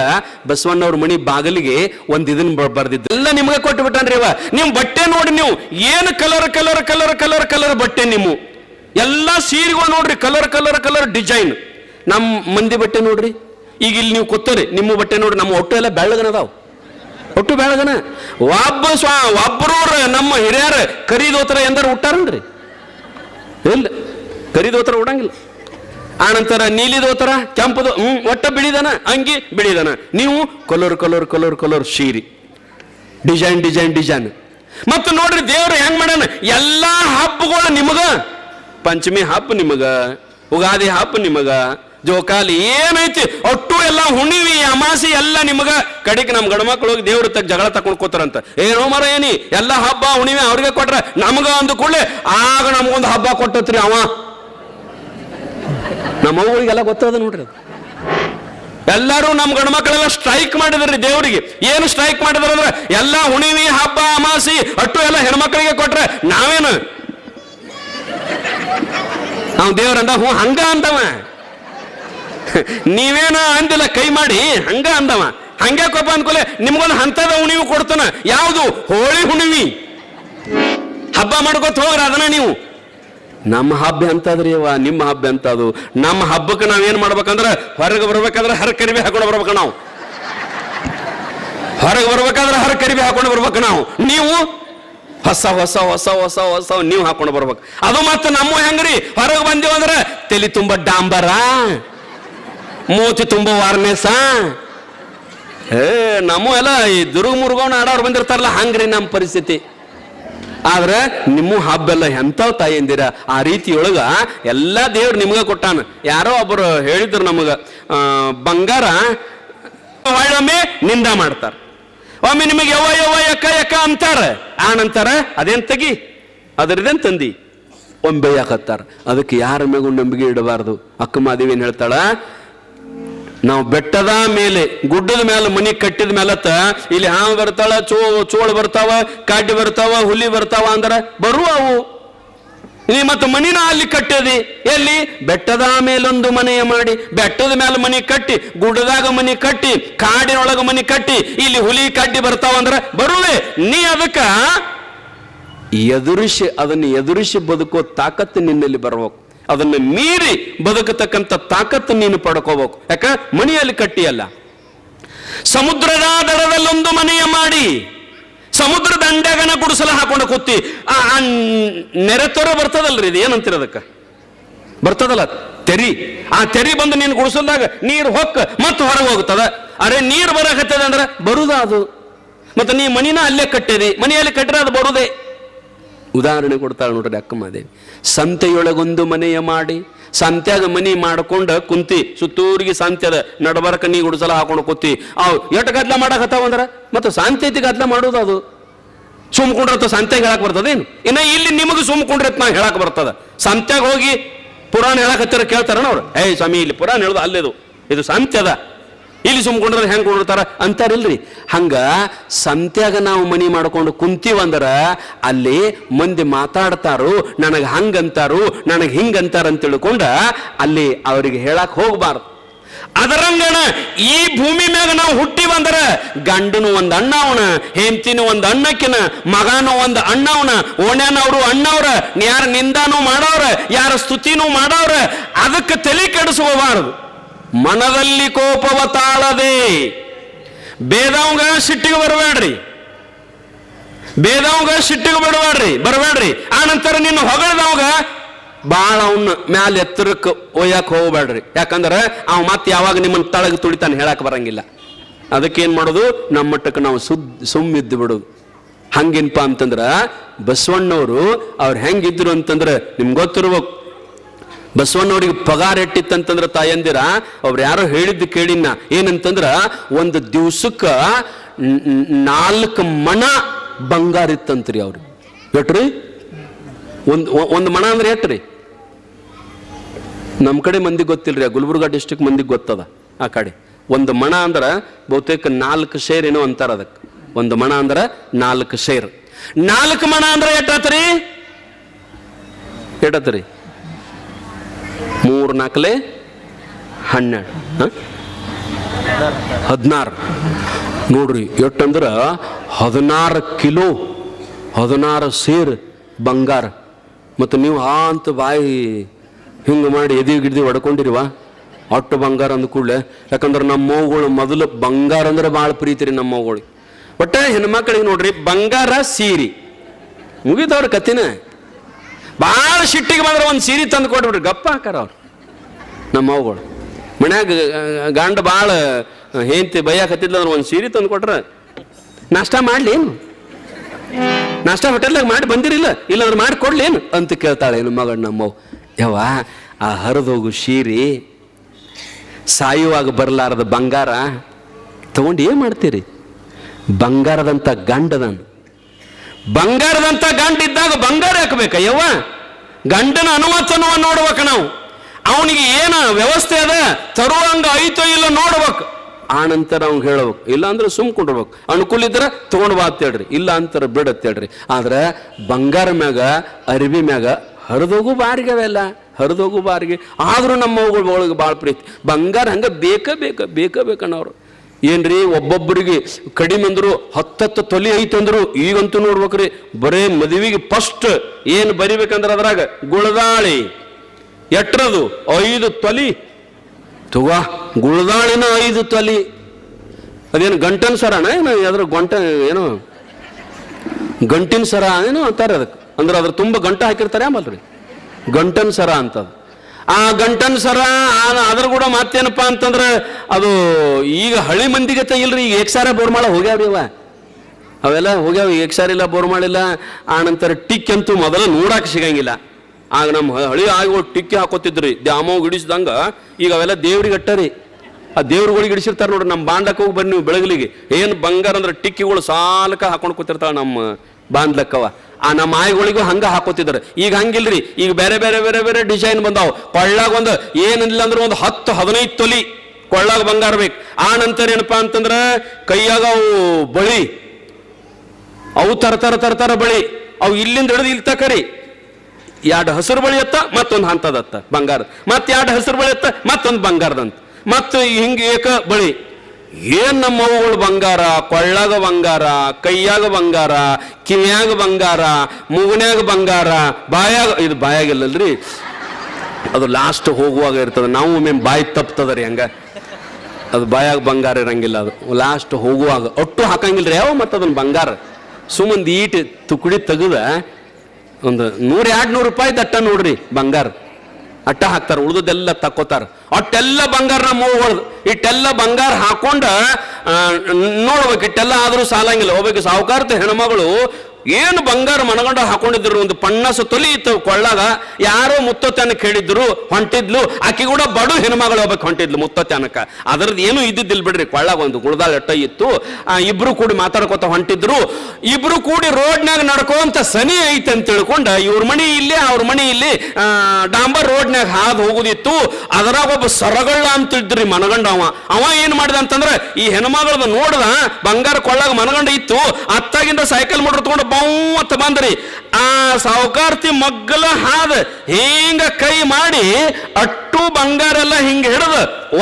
ಬಸವಣ್ಣವ್ರ ಮನಿ ಬಾಗಿಲಿಗೆ ಒಂದ್ ಇದನ್ ಬರ್ದಿದ್ದ. ಎಲ್ಲ ನಿಮ್ಗೆ ಕೊಟ್ಟು ಬಿಟ್ಟನ್ರಿ ಇವ ನಿಮ್ ಬಟ್ಟೆ ನೋಡಿ ನೀವು. ಏನು colour colour colour colour colour ಬಟ್ಟೆ ನಿಮ್ಮ. ಎಲ್ಲ ಸೀರೆಗಳು ನೋಡ್ರಿ. Colour colour colour design. ನಮ್ಮ ಮಂದಿ ಬಟ್ಟೆ ನೋಡ್ರಿ. ಈಗ ಇಲ್ಲಿ ನೀವು ಕೂತರಿ ನಿಮ್ಮ ಬಟ್ಟೆ ನೋಡ್ರಿ, ನಮ್ಮ ಒಟ್ಟು ಎಲ್ಲ ಬೆಳ್ಳಗನದಾವ್ ಒಟ್ಟು ಬೆಳಗನ ಒಬ್ಬ ಸ್ವಾ ಒಬ್ಬರು ನಮ್ಮ ಹಿರಿಯರ ಕರಿದೋತರ ಎಂದರು ಹುಟ್ಟಾರನ್ರಿ ಇಲ್ಲ ಕರಿದೋತರ ಉಡಂಗಿಲ್ಲ ಆನಂತರ ನೀಲಿದೋತರ ಕೆಂಪದು ಹ್ಞೂ ಒಟ್ಟ ಬಿಳಿದನ, ಅಂಗಿ ಬಿಳಿದನ. ನೀವು ಕಲರ್ ಕಲರ್ ಕಲರ್ ಕಲರ್ ಸೀರಿ. Design design design. ಮತ್ತು ನೋಡ್ರಿ ದೇವ್ರು ಹೆಂಗ್ ಮಾಡ್ಯಾನ? ಎಲ್ಲಾ ಹಬ್ಬಗಳು ನಿಮಗ. ಪಂಚಮಿ ಹಬ್ಬ ನಿಮಗ, ಉಗಾದಿ ಹಬ್ಬ ನಿಮಗ. ಜೋಕಾಲಿ ಏನೈತಿ? ಒಟ್ಟು ಎಲ್ಲ ಹುಣ್ಣಿವಿ ಅಮಾಸಿ ಎಲ್ಲ ನಿಮಗ ಕಡಿಗೆ ನಮ್ಮ ಗಂಡ್ಮಕ್ಳು ಹೋಗಿ ದೇವ್ರ ತಗ ಜಗಳ ತಕೊಂಡ್ ಕೂತಾರಂತ. ಏನೋ ಮರ ಏನಿ ಎಲ್ಲ ಹಬ್ಬ ಹುಣ್ಣಿಮೆ ಅವ್ರಿಗೆ ಕೊಟ್ರ ನಮಗ ಅಂದ ಕೂಡಲೇ ಆಗ ನಮಗೊಂದು ಹಬ್ಬ ಕೊಟ್ಟತ್ರಿ ಅವ. ನಮ್ಮ ಅವ್ರಿಗೆಲ್ಲ ಗೊತ್ತದ ನೋಡ್ರಿ ಎಲ್ಲರೂ ನಮ್ಮ ಗಂಡ್ಮಕ್ಳೆಲ್ಲ ಸ್ಟ್ರೈಕ್ ಮಾಡಿದ್ರಿ ದೇವರಿಗೆ. ಏನು ಸ್ಟ್ರೈಕ್ ಮಾಡಿದ್ರ ಅಂದ್ರೆ ಎಲ್ಲ ಹುಣಿವಿ ಹಬ್ಬ, ಅಮಾಸಿ, ಅಟ್ಟು ಎಲ್ಲ ಹೆಣ್ಮಕ್ಳಿಗೆ ಕೊಟ್ರೆ ನಾವೇನು? ನಾವು ದೇವ್ರಂದ ಹ್ಞೂ ಹಂಗ ಅಂದವ ನೀವೇನ ಅಂದಿಲ್ಲ, ಕೈ ಮಾಡಿ, ಹಂಗ ಅಂದವ. ಹಂಗೆ ಕೋಪ ಅನ್ಕೊಲೆ ನಿಮ್ಗೊಂದು ಹಂತದ ಹುಣಿವಿ ಕೊಡ್ತಾನ. ಯಾವುದು? ಹೋಳಿ ಹುಣಿವಿ ಹಬ್ಬ ಮಾಡ್ಕೊತ ಹೋಗ್ರ ಅದನ್ನ ನೀವು. ನಮ್ಮ ಹಬ್ಬ ಅಂತದ್ರಿ ಅವ ನಿಮ್ಮ ಹಬ್ಬ ಅಂತದು ನಮ್ಮ ಹಬ್ಬಕ್ಕೆ ನಾವೇನ್ ಮಾಡ್ಬೇಕಂದ್ರೆ, ಹೊರಗೆ ಬರ್ಬೇಕಾದ್ರೆ ಹರ ಕರಿಬಿ ಹಾಕೊಂಡು ಬರ್ಬೇಕು ನಾವು. ಹೊರಗೆ ಬರ್ಬೇಕಾದ್ರೆ ಹರ ಕರಿಬಿ ಹಾಕೊಂಡು ಬರ್ಬೇಕು ನಾವು. ನೀವು ಹೊಸ ಹೊಸ ಹೊಸ ಹೊಸ ಹೊಸ, ನೀವು ಹಾಕೊಂಡು ಬರ್ಬೇಕು. ಅದು ಮತ್ತೆ ನಮ್ಮ ಹೆಂಗ್ರಿ? ಹೊರಗೆ ಬಂದೀವಿ ಅಂದ್ರೆ ತಲೆ ತುಂಬ ಡಾಂಬರ. ಮೂತಿ ತುಂಬ ವಾರ್ನೆಸ ಏ, ನಮ್ಮ ಎಲ್ಲ ಈ ದುರ್ಗ ಮುರುಗೋಣ ಆಡೋರು ಬಂದಿರ್ತಾರಲ್ಲ, ಹಂಗ್ರಿ ನಮ್ಮ ಪರಿಸ್ಥಿತಿ. ಆದ್ರೆ ನಿಮ್ಮ ಹಬ್ಬ ಎಲ್ಲ ತಾಯಿ ಅಂದಿರ ಆ ರೀತಿಯೊಳಗ ಎಲ್ಲ ದೇವ್ರು ನಿಮ್ಗೆ ಕೊಟ್ಟಾನ. ಯಾರೋ ಒಬ್ಬರು ಹೇಳಿದ್ರು ನಮಗ ಬಂಗಾರ ಒಮ್ಮೆ ನಿಂದ ಮಾಡ್ತಾರ. ಒಮ್ಮೆ ನಿಮಗೆ ಯವ ಯವ ಯಕ್ಕ ಯಕ್ಕ ಅಂತಾರ. ಆನಂತರ ಅದೇನ್ ತೆಗಿ? ಅದರದೇನ್ ತಂದಿ? ಒಂಬೆ ಯಾಕತ್ತಾರ ಅದಕ್ಕೆ ಯಾರ ಮೇಗೂ ನಂಬಿಕೆ ಇಡಬಾರ್ದು. ಅಕ್ಕ ಮಾದೇವಿ ಏನ್ ಹೇಳ್ತಾಳ? ನಾವು ಬೆಟ್ಟದ ಮೇಲೆ, ಗುಡ್ಡದ ಮೇಲೆ, ಮನಿ ಕಟ್ಟಿದ ಮೇಲತ್ತ ಇಲ್ಲಿ ಹಾವು ಬರ್ತಾಳ ಚೋ, ಚೋಳು ಬರ್ತಾವ ಕಾಡಿ ಬರ್ತಾವ, ಹುಲಿ ಬರ್ತಾವ ಅಂದ್ರ ಬರುವ ಅವು. ನೀ ಮತ್ತು ಮನಿನ ಅಲ್ಲಿ ಕಟ್ಟದಿ. ಎಲ್ಲಿ? ಬೆಟ್ಟದ ಮೇಲೊಂದು ಮನೆಯ ಮಾಡಿ, ಬೆಟ್ಟದ ಮೇಲೆ ಮನಿ ಕಟ್ಟಿ, ಗುಡ್ಡದಾಗ ಮನಿ ಕಟ್ಟಿ, ಕಾಡಿನೊಳಗ ಮನಿ ಕಟ್ಟಿ, ಇಲ್ಲಿ ಹುಲಿ ಕಡ್ಡಿ ಬರ್ತಾವಂದ್ರ ಬರುವೆ. ನೀ ಅದಕ್ಕ ಎದುರಿಸಿ, ಅದನ್ನು ಎದುರಿಸಿ ಬದುಕೋ ತಾಕತ್ತು ನಿನ್ನಲ್ಲಿ ಬರ್ಬೇಕು. ಅದನ್ನು ಮೀರಿ ಬದುಕತಕ್ಕಂಥ ತಾಕತ್ತು ನೀನು ಪಡ್ಕೋಬೇಕು. ಯಾಕ? ಮನೆಯಲ್ಲಿ ಕಟ್ಟಿಯಲ್ಲ. ಸಮುದ್ರದ ದಡದಲ್ಲೊಂದು ಮನೆಯ ಮಾಡಿ ಸಮುದ್ರ ದಂಡಗನ ಗುಡಿಸಲ ಹಾಕೊಂಡು ಕೂತಿ, ಆ ನೆರೆತೊರೆ ಬರ್ತದಲ್ರಿ ಇದು? ಏನಂತೀರ ಅದಕ್ಕೆ? ಬರ್ತದಲ್ಲ, ತೆರಿ. ಆ ತೆರಿ ಬಂದು ನೀನು ಗುಡಿಸಲ್ದಾಗ ನೀರು ಹೊಕ್ಕ ಮತ್ತೆ ಹೊರಗೆ ಹೋಗ್ತದ. ಅರೆ, ನೀರು ಬರಕತ್ತದ ಅಂದ್ರೆ ಬರುದ ಅದು. ಮತ್ತೆ ನೀ ಮನಿನ ಅಲ್ಲೇ ಕಟ್ಟಿರಿ ಮನೆಯಲ್ಲಿ ಕಟ್ಟಿರ ಅದು ಬರುದೇ. ಉದಾಹರಣೆ ಕೊಡ್ತಾಳೆ ನೋಡ್ರಿ ಅಕ್ಕಮ್ಮದೇವಿ ಸಂತೆಯೊಳಗೊಂದು ಮನೆಯ ಮಾಡಿ, ಸಂತ್ಯಾಗ ಮನಿ ಮಾಡ್ಕೊಂಡ ಕುಂತಿ, ಸುತ್ತೂರಿಗೆ ಸಂತ್ಯದ ನಡಬರಕ ನೀ ಗುಡಿಸಲ ಹಾಕೊಂಡು ಕೂತಿ. ಅವ್ ಎಟ್ ಗದ್ಲ ಮಾಡಕತ್ತಾವಂದ್ರೆ ಮತ್ತು ಶಾಂತಿ ಗದ್ಲ ಮಾಡೋದು ಅದು. ಸುಮ್ಕೊಂಡ್ರತ್ತ ಸಂತ್ಯಾಗ ಹೇಳಕ್ ಬರ್ತದೇನು ಇನ್ನ ಇಲ್ಲಿ ನಿಮಗೆ ಸುಮ್ಕೊಂಡ್ರತ್ ನಾ ಹೇಳಕ್ ಬರ್ತದ. ಸಂತ್ಯಾಗ ಹೋಗಿ ಪುರಾಣ ಹೇಳಕತ್ತಿರ ಕೇಳ್ತಾರನ ಅವ್ರು? ಏಯ್ ಸ್ವಾಮಿ, ಇಲ್ಲಿ ಪುರಾಣ ಹೇಳುದು ಅಲ್ಲೇದು. ಇದು ಸಂತ್ಯದ. ಇಲ್ಲಿ ಸುಮ್ಕೊಂಡ್ರೆ ಹೆಂಗ್ ಕೊಂಡಿರ್ತಾರ? ಅಂತಾರಿಲ್ರಿ. ಹಂಗ ಸಂತ್ಯಾಗ ನಾವು ಮನಿ ಮಾಡ್ಕೊಂಡು ಕುಂತೀವಂದ್ರೆ ಅಲ್ಲಿ ಮಂದಿ ಮಾತಾಡ್ತಾರು, ನನಗೆ ಹಂಗಂತಾರು, ನನಗೆ ಹಿಂಗಂತಾರ ಅಂತ ತಿಳ್ಕೊಂಡ ಅಲ್ಲಿ ಅವರಿಗೆ ಹೇಳಕ್ಕೆ ಹೋಗ್ಬಾರ್ದು. ಅದರಂಗಣ ಈ ಭೂಮಿ ಮ್ಯಾಗ ನಾವು ಹುಟ್ಟಿವಂದ್ರ ಗಂಡನು ಒಂದ್ ಅಣ್ಣವನ ಹೆಂಡತಿನೂ ಒಂದು ಅಣ್ಣಕ್ಕಿನ, ಮಗನೂ ಒಂದ್ ಅಣ್ಣವನ ಓಣ್ಯಾನವರು ಅಣ್ಣವ್ರ, ಯಾರ ನಿಂದಾನು ಮಾಡವ್ರ, ಯಾರ ಸ್ತುತಿನೂ ಮಾಡವ್ರ, ಅದಕ್ಕೆ ತಲೆ ಕೆಡಿಸ್ಕೋಬಾರದು. ಮನದಲ್ಲಿ ಕೋಪವ ತಾಳದೆ. ಬೇದವಂಗ ಸಿಟ್ಟಿಗೆ ಬರಬೇಡ್ರಿ. ಬೇದವಂಗ ಸಿಟ್ಟಿಗೆ ಬಿಡಬೇಡ್ರಿ. ಬರಬೇಡ್ರಿ. ಆ ನಂತರ ನಿನ್ನ ಹೊಗಳದವಾಗ ಭಾಳ ಅವನ್ನ ಮ್ಯಾಲೆ ಎತ್ತರಕ್ಕೆ ಒಯ್ಯಾಕ ಹೋಗ್ಬೇಡ್ರಿ. ಯಾಕಂದ್ರೆ ಅವ ಮತ್ತೆ ಯಾವಾಗ ನಿಮ್ಮನ್ನ ತಳಗ ತುಳಿತಾನೆ ಹೇಳಕ್ ಬರಂಗಿಲ್ಲ. ಅದಕ್ಕೇನು ಮಾಡೋದು? ನಮ್ಮ ಮಟ್ಟಕ್ಕೆ ನಾವು ಸುದ್ ಸುಮ್ಮಿದ್ದು ಬಿಡೋದು. ಹಂಗೇನಪ್ಪ ಅಂತಂದ್ರ ಬಸವಣ್ಣವರು ಅವ್ರು ಹೆಂಗಿದ್ರು ಅಂತಂದ್ರೆ ನಿಮ್ಗೆ ಗೊತ್ತಿರ್ಬೇಕು. ಬಸವಣ್ಣವ್ರಿಗೆ ಪಗಾರ ಎಟ್ಟಿತ್ತಂತಂದ್ರ ತಾಯಂದಿರ, ಅವ್ರು ಯಾರೋ ಹೇಳಿದ್ದು ಕೇಳಿನ ಏನಂತಂದ್ರ ಒಂದು ದಿವ್ಸಕ್ಕ ನಾಲ್ಕು ಮಣ ಬಂಗಾರ ಇತ್ತಂತ್ರಿ ಅವ್ರು. ಎಟ್ರಿ? ಒಂದು ಒಂದು ಮಣ ಅಂದ್ರೆ ಎಟ್ರಿ? ನಮ್ಮ ಕಡೆ ಮಂದಿ ಗೊತ್ತಿಲ್ರಿ, ಆ ಗುಲ್ಬರ್ಗ ಡಿಸ್ಟಿಕ್ ಮಂದಿಗೆ ಗೊತ್ತದ ಆ ಕಡೆ. ಒಂದು ಮಣ ಅಂದ್ರೆ ಬಹುತೇಕ ನಾಲ್ಕು ಶೇರ್ ಏನೋ ಅಂತಾರ ಅದಕ್ಕೆ ಒಂದು ಮಣ ಅಂದ್ರೆ ನಾಲ್ಕು ಶೇರ್. ನಾಲ್ಕು ಮಣ ಅಂದ್ರೆ ಎಟ್ಟಾತ್ರಿ ಎಟ್ಟತ್ರಿ ಮೂರು ನಾಲ್ಕಲೆ ಹನ್ನೆರಡು ಹದಿನಾರು. ನೋಡ್ರಿ ಎಟ್ಟಂದ್ರೆ ಹದಿನಾರು ಕಿಲೋ, ಹದಿನಾರು ಸೇರು ಬಂಗಾರ. ಮತ್ತು ನೀವು ಆ ಅಂತ ಬಾಯಿ ಹಿಂಗೆ ಮಾಡಿ ಎದಿ ಗಿಡ್ದಿ ಹೊಡ್ಕೊಂಡಿರಿವ? ಅಟ್ಟು ಬಂಗಾರ ಅಂದ ಕೂಡಲೇ. ಯಾಕಂದ್ರೆ ನಮ್ಮ ಮೌಗಳು ಮೊದಲು ಬಂಗಾರ ಅಂದ್ರೆ ಭಾಳ ಪ್ರೀತಿ ರೀ ನಮ್ಮವುಗಳಿಗೆ ಒಟ್ಟೆ ಹೆಣ್ಮಕ್ಳಿಗೆ ನೋಡ್ರಿ, ಬಂಗಾರ ಸೀರಿ. ಮುಗಿದವ್ರ ಕತ್ತಿನ ಭಾಳ ಸಿಟ್ಟಿಗೆ ಬಂದ್ರೆ ಒಂದು ಸೀರೆ ತಂದು ಕೊಟ್ಬಿಟ್ರು. ಗಪ್ಪ ಹಾಕಾರ ಅವ್ರು. ನಮ್ಮ ಅವುಗಳು. ಮನ್ಯಾಗ ಗಂಡ ಭಾಳ ಹೆಂಡತಿ ಬೈಯಾಕತ್ತಿದ್ಲ ಅಂದ್ರೆ ಒಂದು ಸೀರೆ ತಂದು ಕೊಟ್ರೆ. ನಾಷ್ಟ ಮಾಡ್ಲಿ ಏನು ನಾಷ್ಟ ಹೋಟೆಲ್ದಾಗ ಮಾಡಿ ಬಂದಿರಿಲ್ಲ. ಇಲ್ಲಾಂದ್ರೆ ಮಾಡಿ ಕೊಡ್ಲಿ ಏನು ಅಂತ ಕೇಳ್ತಾಳೆ ನಮ್ಮ ಮಗಳು ನಮ್ಮವ್ ಯವ್ವ, ಆ ಹರಿದೋಗು ಸೀರೆ ಸಾಯುವಾಗ ಬರಲಾರದ ಬಂಗಾರ ತಗೊಂಡು ಏನು ಮಾಡ್ತೀರಿ? ಬಂಗಾರದಂಥ ಗಂಡದನು. ಬಂಗಾರದಂತ ಗಂಡ ಇದ್ದಾಗ ಬಂಗಾರ ಹಾಕಬೇಕ ಯವ್ವ ಗಂಡನ ಅನುವಾಚನವ ನೋಡ್ಬೇಕು ನಾವು. ಅವನಿಗೆ ಏನ ವ್ಯವಸ್ಥೆ ಅದ, ತರುವಂಗ ಐತೋ ಇಲ್ಲ ನೋಡ್ಬೇಕು. ಆ ನಂತರ ಅವ್ನಿಗೆ ಹೇಳ್ಬೇಕು ಇಲ್ಲ ಅಂದ್ರೆ ಸುಮ್ಕೊಂಡಿರ್ಬೇಕು ಅನುಕೂಲ ಇದ್ರೆ ತಗೊಂಡ್ ಬಾ ಅಂತ ಹೇಳ್ರಿ ಇಲ್ಲ ಅಂತಾರ ಬಿಡ ತೇಳ್ರಿ ಹೇಳ್ರಿ. ಆದ್ರೆ ಬಂಗಾರ ಮ್ಯಾಗ, ಅರಿವಿ ಮ್ಯಾಗ ಹರಿದೋಗು ಬಾರಿಗೆ ಅವೆಲ್ಲ ಹರಿದೋಗು ಬಾರಿಗೆ. ಆದ್ರೂ ನಮ್ಮ ಒಳಗೆ ಭಾಳ ಪ್ರೀತಿ. ಬಂಗಾರ ಹಂಗ ಬೇಕ ಬೇಕ ಬೇಕ ಬೇಕನ್ನೋರು ಏನ್ರಿ? ಒಬ್ಬೊಬ್ಬರಿಗೆ ಕಡಿಮೆ ಅಂದ್ರು ಹತ್ತತ್ತು ತೊಲಿ ಐತೆ ಅಂದರು ಈಗಂತೂ ನೋಡ್ಬೇಕ್ರಿ, ಬರೇ ಮದುವೆಗೆ ಫಸ್ಟ್ ಏನು ಬರಿಬೇಕಂದ್ರೆ ಅದ್ರಾಗ ಗುಳದಾಳಿ. ಎಟ್ರದು? ಐದು ತೊಲಿ. ತುಗ, ಗುಳದಾಳಿನ ಐದು ತೊಲಿ. ಅದೇನು ಗಂಟನ್ ಸರ ಏನು? ಅದ್ರ ಗಂಟ ಏನು? ಗಂಟಿನ ಸರ ಏನು ಅಂತಾರೆ ಅದಕ್ಕೆ. ಅಂದ್ರೆ ಅದ್ರ ತುಂಬ ಗಂಟ ಹಾಕಿರ್ತಾರೆ ಆಮಲ್ರಿ ಗಂಟನ್ ಸರ ಅಂತದು. ಆ ಗಂಟನ್ ಸರ ಅದ್ರ ಕೂಡ ಮತ್ತೇನಪ್ಪ ಅಂತಂದ್ರೆ ಅದು ಈಗ ಹಳಿ ಮಂದಿಗೆ ಇಲ್ರಿ, ಈಗ ಏಕ್ಸಾರ ಬೋರ್ಮಾಳ ಹೋಗ್ಯಾವ್ರಿ ಅವ. ಅವೆಲ್ಲ ಹೋಗ್ಯಾವ ಏಕ್ಸಾರ ಇಲ್ಲ ಬೋರ್ಮಾಳಿಲ್ಲ ಆ ನಂತರ ಟಿಕ್ ಅಂತೂ ಮೊದಲ ನೋಡಕ್ಕೆ ಸಿಗಂಗಿಲ್ಲ. ಆಗ ನಮ್ಮ ಹಳಿ ಆಗಿ ಟಿಕ್ಕಿ ಹಾಕೋತಿದ್ರಿ ದ್ಯಾಮವ್ ಗಿಡಿಸಿದಂಗ ಈಗ ಅವೆಲ್ಲ ದೇವ್ರಿಗೆ ಅಟ್ಟರಿ. ಆ ದೇವ್ರುಗಳಿಗೆ ಇಡಿಸಿರ್ತಾರೆ ನೋಡ್ರಿ ನಮ್ಮ ಬಾಂಡಕ್ಕೆ ಹೋಗಿ ಬನ್ನಿ ನೀವು ಬೆಳಗಲಿಗೆ. ಏನು ಬಂಗಾರ ಅಂದ್ರೆ ಟಿಕ್ಕಿಗಳು ಸಾಲಕ ಹಾಕೊಂಡು ಕೂತಿರ್ತಾಳೆ ನಮ್ಮ ಬಾಂಡ್ಲಕ್ಕವ. ಆ ನಮ್ಮ ಆಯ್ಗಳಿಗೂ ಹಂಗ ಹಾಕೋತಿದ್ರು. ಈಗ ಹಂಗಿಲ್ರಿ, ಈಗ ಬೇರೆ ಬೇರೆ ಬೇರೆ ಬೇರೆ ಡಿಸೈನ್ ಬಂದಾವ. ಕೊಳ್ಳಾಗ ಒಂದು ಏನಿಲ್ಲ ಅಂದ್ರೆ ಒಂದು ಹತ್ತು ಹದಿನೈದು ತೊಲಿ ಕೊಳ್ಳಾಗ ಬಂಗಾರ ಬೇಕು. ಆ ನಂತರ ಏನಪ್ಪಾ ಅಂತಂದ್ರೆ ಕೈಯಾಗ ಅವು ಬಳಿ, ಅವು ತರ ತರ ತರ ತರ ಬಳಿ, ಅವು ಇಲ್ಲಿಂದ ಹಿಡಿದು ಇಲ್ಲಿ ತಕರಿ ಎರಡು ಹಸಿರು ಬಳಿ ಎತ್ತ ಮತ್ತೊಂದು ಹಂತದತ್ತ ಬಂಗಾರ ಮತ್ತೆ ಎರಡು ಹಸಿರು ಬಳಿ ಎತ್ತ ಮತ್ತೊಂದು ಬಂಗಾರದಂತ. ಮತ್ತು ಹಿಂಗೆ ಏಕ ಬಳಿ. ಏನ್ ನಮ್ಮ ಅವ್ವಗಳು ಬಂಗಾರ? ಕೊಳ್ಳಾಗ ಬಂಗಾರ, ಕೈಯಾಗ ಬಂಗಾರ, ಕಿವಿಯಾಗ ಬಂಗಾರ, ಮೂಗನ್ಯಾಗ ಬಂಗಾರ, ಬಾಯಾಗ ಇದು ಬಾಯಾಗಿಲ್ಲಲ್ರಿ? ಅದು ಲಾಸ್ಟ್ ಹೋಗುವಾಗ ಇರ್ತದೆ. ನಾವು ಒಮ್ಮೆ ಬಾಯಿ ತಪ್ತದ ರೀ ಹಂಗ. ಅದು ಬಾಯಾಗ ಬಂಗಾರ ಇರಂಗಿಲ್ಲ ಅದು. ಲಾಸ್ಟ್ ಹೋಗುವಾಗ. ಒಟ್ಟು ಹಾಕಂಗಿಲ್ಲ ರೀ ಯಾವ ಮತ್ತು ಅದನ್ನು ಬಂಗಾರ? ಸುಮ್ಮಂದು ಈಟ್ ತುಕುಡಿ ತೆಗೆದ ಒಂದು ನೂರ ಎರಡು ನೂರು ರೂಪಾಯಿ ದಟ್ಟ ನೋಡ್ರಿ ಬಂಗಾರ. ಅಟ್ಟ ಹಾಕ್ತಾರೆ ಉಳಿದದೆಲ್ಲ ತಕ್ಕೋತಾರ. ಅಟ್ಟೆಲ್ಲ ಬಂಗಾರ ನಮ್ಮ ಹೊಳ್ದು ಇಟ್ಟೆಲ್ಲ ಬಂಗಾರ ಹಾಕೊಂಡ ನೋಡ್ಬೇಕು, ಇಟ್ಟೆಲ್ಲ ಆದರೂ ಸಾಲಂಗಿಲ್ಲ. ಹೋಗ್ಬೇಕು, ಸಾವುಕಾರತ ಹೆಣ್ಮಗಳು ಏನು ಬಂಗಾರ ಮನಗಂಡ ಹಾಕೊಂಡಿದ್ರು ಒಂದು ಪಣ್ಣಸು ತೊಲಿ ಇತ್ತು ಕೊಳ್ಳಾಗ, ಯಾರೋ ಮುತ್ತತ್ಯಾನ ಕೇಳಿದ್ರು, ಹೊಂಟಿದ್ಲು, ಆಕೆ ಕೂಡ ಬಡು ಹೆಣ್ಮಗಳು ಹೋಗ್ಬೇಕು ಹೊಂಟಿದ್ಲು ಮುತ್ತತ್ಯಾನಕ ಅದ್ರದ್ದು ಏನು ಇದ್ದಿದ್ದಿಲ್ಲ ಬಿಡ್ರಿ, ಕೊಳ್ಳಾಗ ಒಂದು ಗುಳದಾಳ ಎಟ್ಟ ಇತ್ತು. ಇಬ್ರು ಕೂಡಿ ಮಾತಾಡ್ಕೊತ ಹೊಂಟಿದ್ರು. ಇಬ್ರು ಕೂಡಿ ರೋಡ್ನಾಗ ನಡ್ಕೋಂತ ಸನಿ ಐತೆ ಅಂತ ತಿಳ್ಕೊಂಡ, ಇವ್ರ ಮನಿ ಇಲ್ಲಿ, ಅವ್ರ ಮನಿ ಇಲ್ಲಿ ಡಾಂಬರ್ ರೋಡ್ನಾಗ ಹಾದು ಹೋಗುದಿತ್ತು. ಅದ್ರಾಗ ಒಬ್ಬ ಸರಗಳ್ಳ ಅಂತ ಇದ್ರಿ ಮನಗಂಡ ಅವ. ಅವ ಏನ್ ಮಾಡಿದ ಅಂತಂದ್ರ, ಈ ಹೆಣ್ಮಗಳದ ನೋಡ್ದ, ಬಂಗಾರ ಕೊಳ್ಳಾಗ ಮನಗಂಡ ಇತ್ತು. ಅತ್ತಾಗಿಂದ ಸೈಕಲ್ ಮೋಟರ್ ಬೌತ್ ಬಂದ್ರಿ. ಆ ಸಾವುಕಾರ್ತಿ ಮಗ್ಗಲ ಹಾದ ಹಿಂಗ ಕೈ ಮಾಡಿ ಅಟ್ಟು ಬಂಗಾರ ಎಲ್ಲ ಹಿಂಗ ಹಿಡಿದ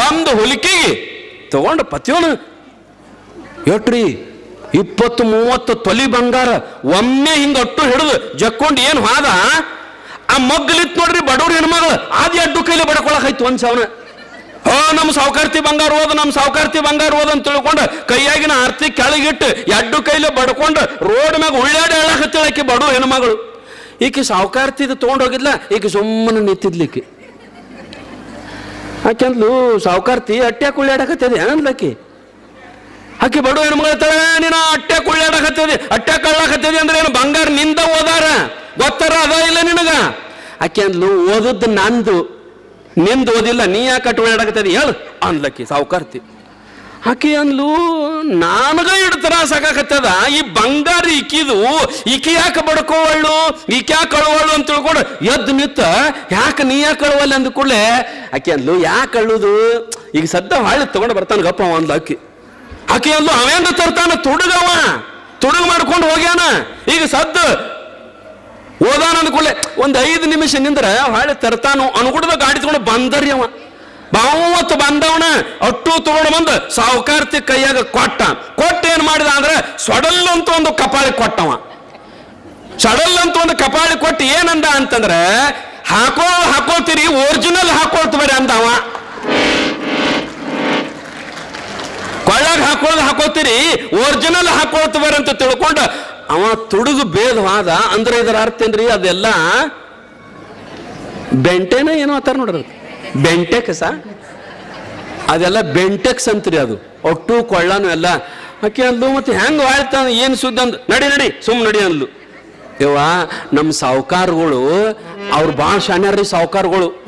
ಒಂದು ಹುಲಿಕಿ ತಗೊಂಡ ಪತಿಯೋನು ಎಟ್ರಿ ಇಪ್ಪತ್ತು ಮೂವತ್ತು ತೊಲಿ ಬಂಗಾರ ಒಮ್ಮೆ ಹಿಂಗ ಅಟ್ಟು ಹಿಡಿದು ಜಕ್ಕೊಂಡು ಏನು ಹಾದ? ಆ ಮಗ್ಗಲಿತ್ ನೋಡ್ರಿ ಬಡವ್ರ ಹೆಣ್ಮಗಳು ಆದಿ ಅಡ್ಡು ಕೈಲಿ ಬಡ್ಕೊಳಕಾಯ್ತು ಒಂದ್ ಸಾವನ ಹೋ ನಮ್ಮ ಸಾವುಕಾರ್ತಿ ಬಂಗಾರ ಹೋದ ನಮ್ಮ ಸಾವುಕಾರ್ತಿ ಬಂಗಾರ ಹೋದ ಅಂತ ತಿಳ್ಕೊಂಡು ಕೈಯಾಗಿನ ಆರ್ತಿ ಕೆಳಗಿಟ್ಟು ಎಡ್ಡು ಕೈಲಿ ಬಡ್ಕೊಂಡು ರೋಡ್ ಮ್ಯಾಗ ಉಳ್ಳಾಡಿ ಬಡೋ ಬಡು ಹೆಣ್ಮಗಳು. ಈಕೆ ಸಾವುಕಾರ್ತಿದ ತಗೊಂಡ್ ಹೋಗಿದ್ಲ ಈಕೆ ಸುಮ್ಮನೆ ನಿಂತಿದ್ಲಿಕ್ಕೆ. ಆಕೆಂದ್ಲು ಸಾವುಕಾರ್ತಿ ಅಟ್ಟ್ಯಾಕ ಉಳ್ಳಾಡಕತ್ತದೆ ಏನಂದ್ಲಕ್ಕಿ ಆಕೆ. ಬಡು ಹೆಣ್ಮಗಳ ತಳ ನೀನು ಅಟ್ಟೆ ಕುಳ್ಳಾಡಕತ್ತದಿ ಅಟ್ಟೆ ಕಳ್ಳಾಕತ್ತದಿ ಅಂದ್ರೆ ಏನು, ಬಂಗಾರ ನಿಂದ ಓದಾರ? ಗೊತ್ತಾರ, ಅದ ಇಲ್ಲ ನಿನಗ? ಆಕೆ ಅಂದ್ಲು ಓದದ್ದು ನಂದು. ನಿಂದು ಓದಿಲ್ಲ, ನೀ ಯಾಕೆ ಕಟ್ಟು ಓಡಾಡಕತ್ತದಿ ಹೇಳು. ಅಂದ್ಲಕ್ಕಿ ಸಾವುಕಾರ್ತಿ. ಆಕಿ ಅಂದ್ಲು ನನಗ ಇಡ್ ತ್ರಾಸ ಆಗಾಕತ್ತದ. ಈ ಬಂಗಾರ ಇಕ್ಕಿದು ಈಕೆ ಯಾಕೆ ಬಡ್ಕೋವಳ್ಳು ಈಕೆ ಯಾಕೆ ಕಳುವಳ್ಳು ಅಂತ ತಿಳ್ಕೊಂಡು ಎದ್ದು ಮಿತ್ತ ಯಾಕೆ ನೀ ಯಾಕೆ ಕಳುವಲ್ಲ ಅಂದ ಕೂಡಲೇ ಆಕೆ ಅಂದ್ಲು ಯಾಕೆ ಅಳ್ಳುದು ಈಗ ಸದ್ದ ಹಾಳಿ ತಗೊಂಡು ಬರ್ತಾನೆ ಗಪ್ಪ ಅಂದ್ಲು ಆಕಿ. ಆಕೆ ಅಂದ್ಲು ಅವೇನ ತರ್ತಾನ? ತುಡುಗವ. ತುಡುಗ ಮಾಡ್ಕೊಂಡು ಹೋಗ್ಯಾನ. ಈಗ ಸದ್ದು ಓದಾನ ಅಂದ್ಕೊಳ್ಳೆ ಒಂದು ಐದು ನಿಮಿಷ ನಿಂದ್ರ ಹೊಳೆ ತರ್ತಾನು ಅನ್ಗುಡ್ದ ಗಾಡಿ ತಗೊಂಡು ಬಂದರಿ ಅವ. ಬಾವತ್ತು ಬಂದವನ ಅಟ್ಟು ತಗೊಂಡು ಬಂದು ಸಾವುಕಾರ್ತಿ ಕೈಯಾಗ ಕೊಟ್ಟ. ಕೊಟ್ಟ ಏನ್ ಮಾಡಿದ ಅಂದ್ರೆ ಸೊಡಲ್ ಅಂತ ಒಂದು ಕಪಾಳಿ ಕೊಟ್ಟವ. ಸಡಲ್ ಅಂತ ಒಂದು ಕಪಾಳಿ ಕೊಟ್ಟು ಏನಂದ ಅಂತಂದ್ರೆ, ಹಾಕೋ ಹಾಕೋತೀರಿ ಒರಿಜಿನಲ್ ಹಾಕೊಳ್ತೀವಿ ಅಂದವ. ಕೊಳ್ಳಾಗ ಹಾಕೋದು ಹಾಕೋತೀರಿ ಒರಿಜಿನಲ್ ಹಾಕೊಳ್ತೀವಿ ಅಂತ ತಿಳ್ಕೊಂಡು ಅವ ತುಡುಗು ಭೇದವಾದ ಅಂದ್ರೆ ಇದರ ಅರ್ಥ ಏನ್ರಿ? ಅದೆಲ್ಲ ಬೆಂಟೆನ ಏನೋ ಅಂತಾರ ನೋಡ್ರಿ. ಬೆಂಟೆಕ್ಸ? ಅದೆಲ್ಲ ಬೆಂಟೆಕ್ಸ್ ಅಂತ್ರಿ ಅದು. ಒಟ್ಟು ಕೊಳ್ಳಾನು ಎಲ್ಲ. ಆಕೆ ಅಂದ್ಲು, ಮತ್ತೆ ಹೆಂಗ್ ವಾಳ್ತಾನ ಏನು ಸುದ್ದಿ? ಅಂದ್ ನಡಿ ನಡಿ, ಸುಮ್ ನಡಿ ಅಂದ್ಲು. ಇವ ನಮ್ಮ ಸಾವುಕಾರಗಳು, ಅವ್ರು ಭಾಳ ಶಾಣ್ಯಾರ್ರಿ ಸಾವುಕಾರಗಳು.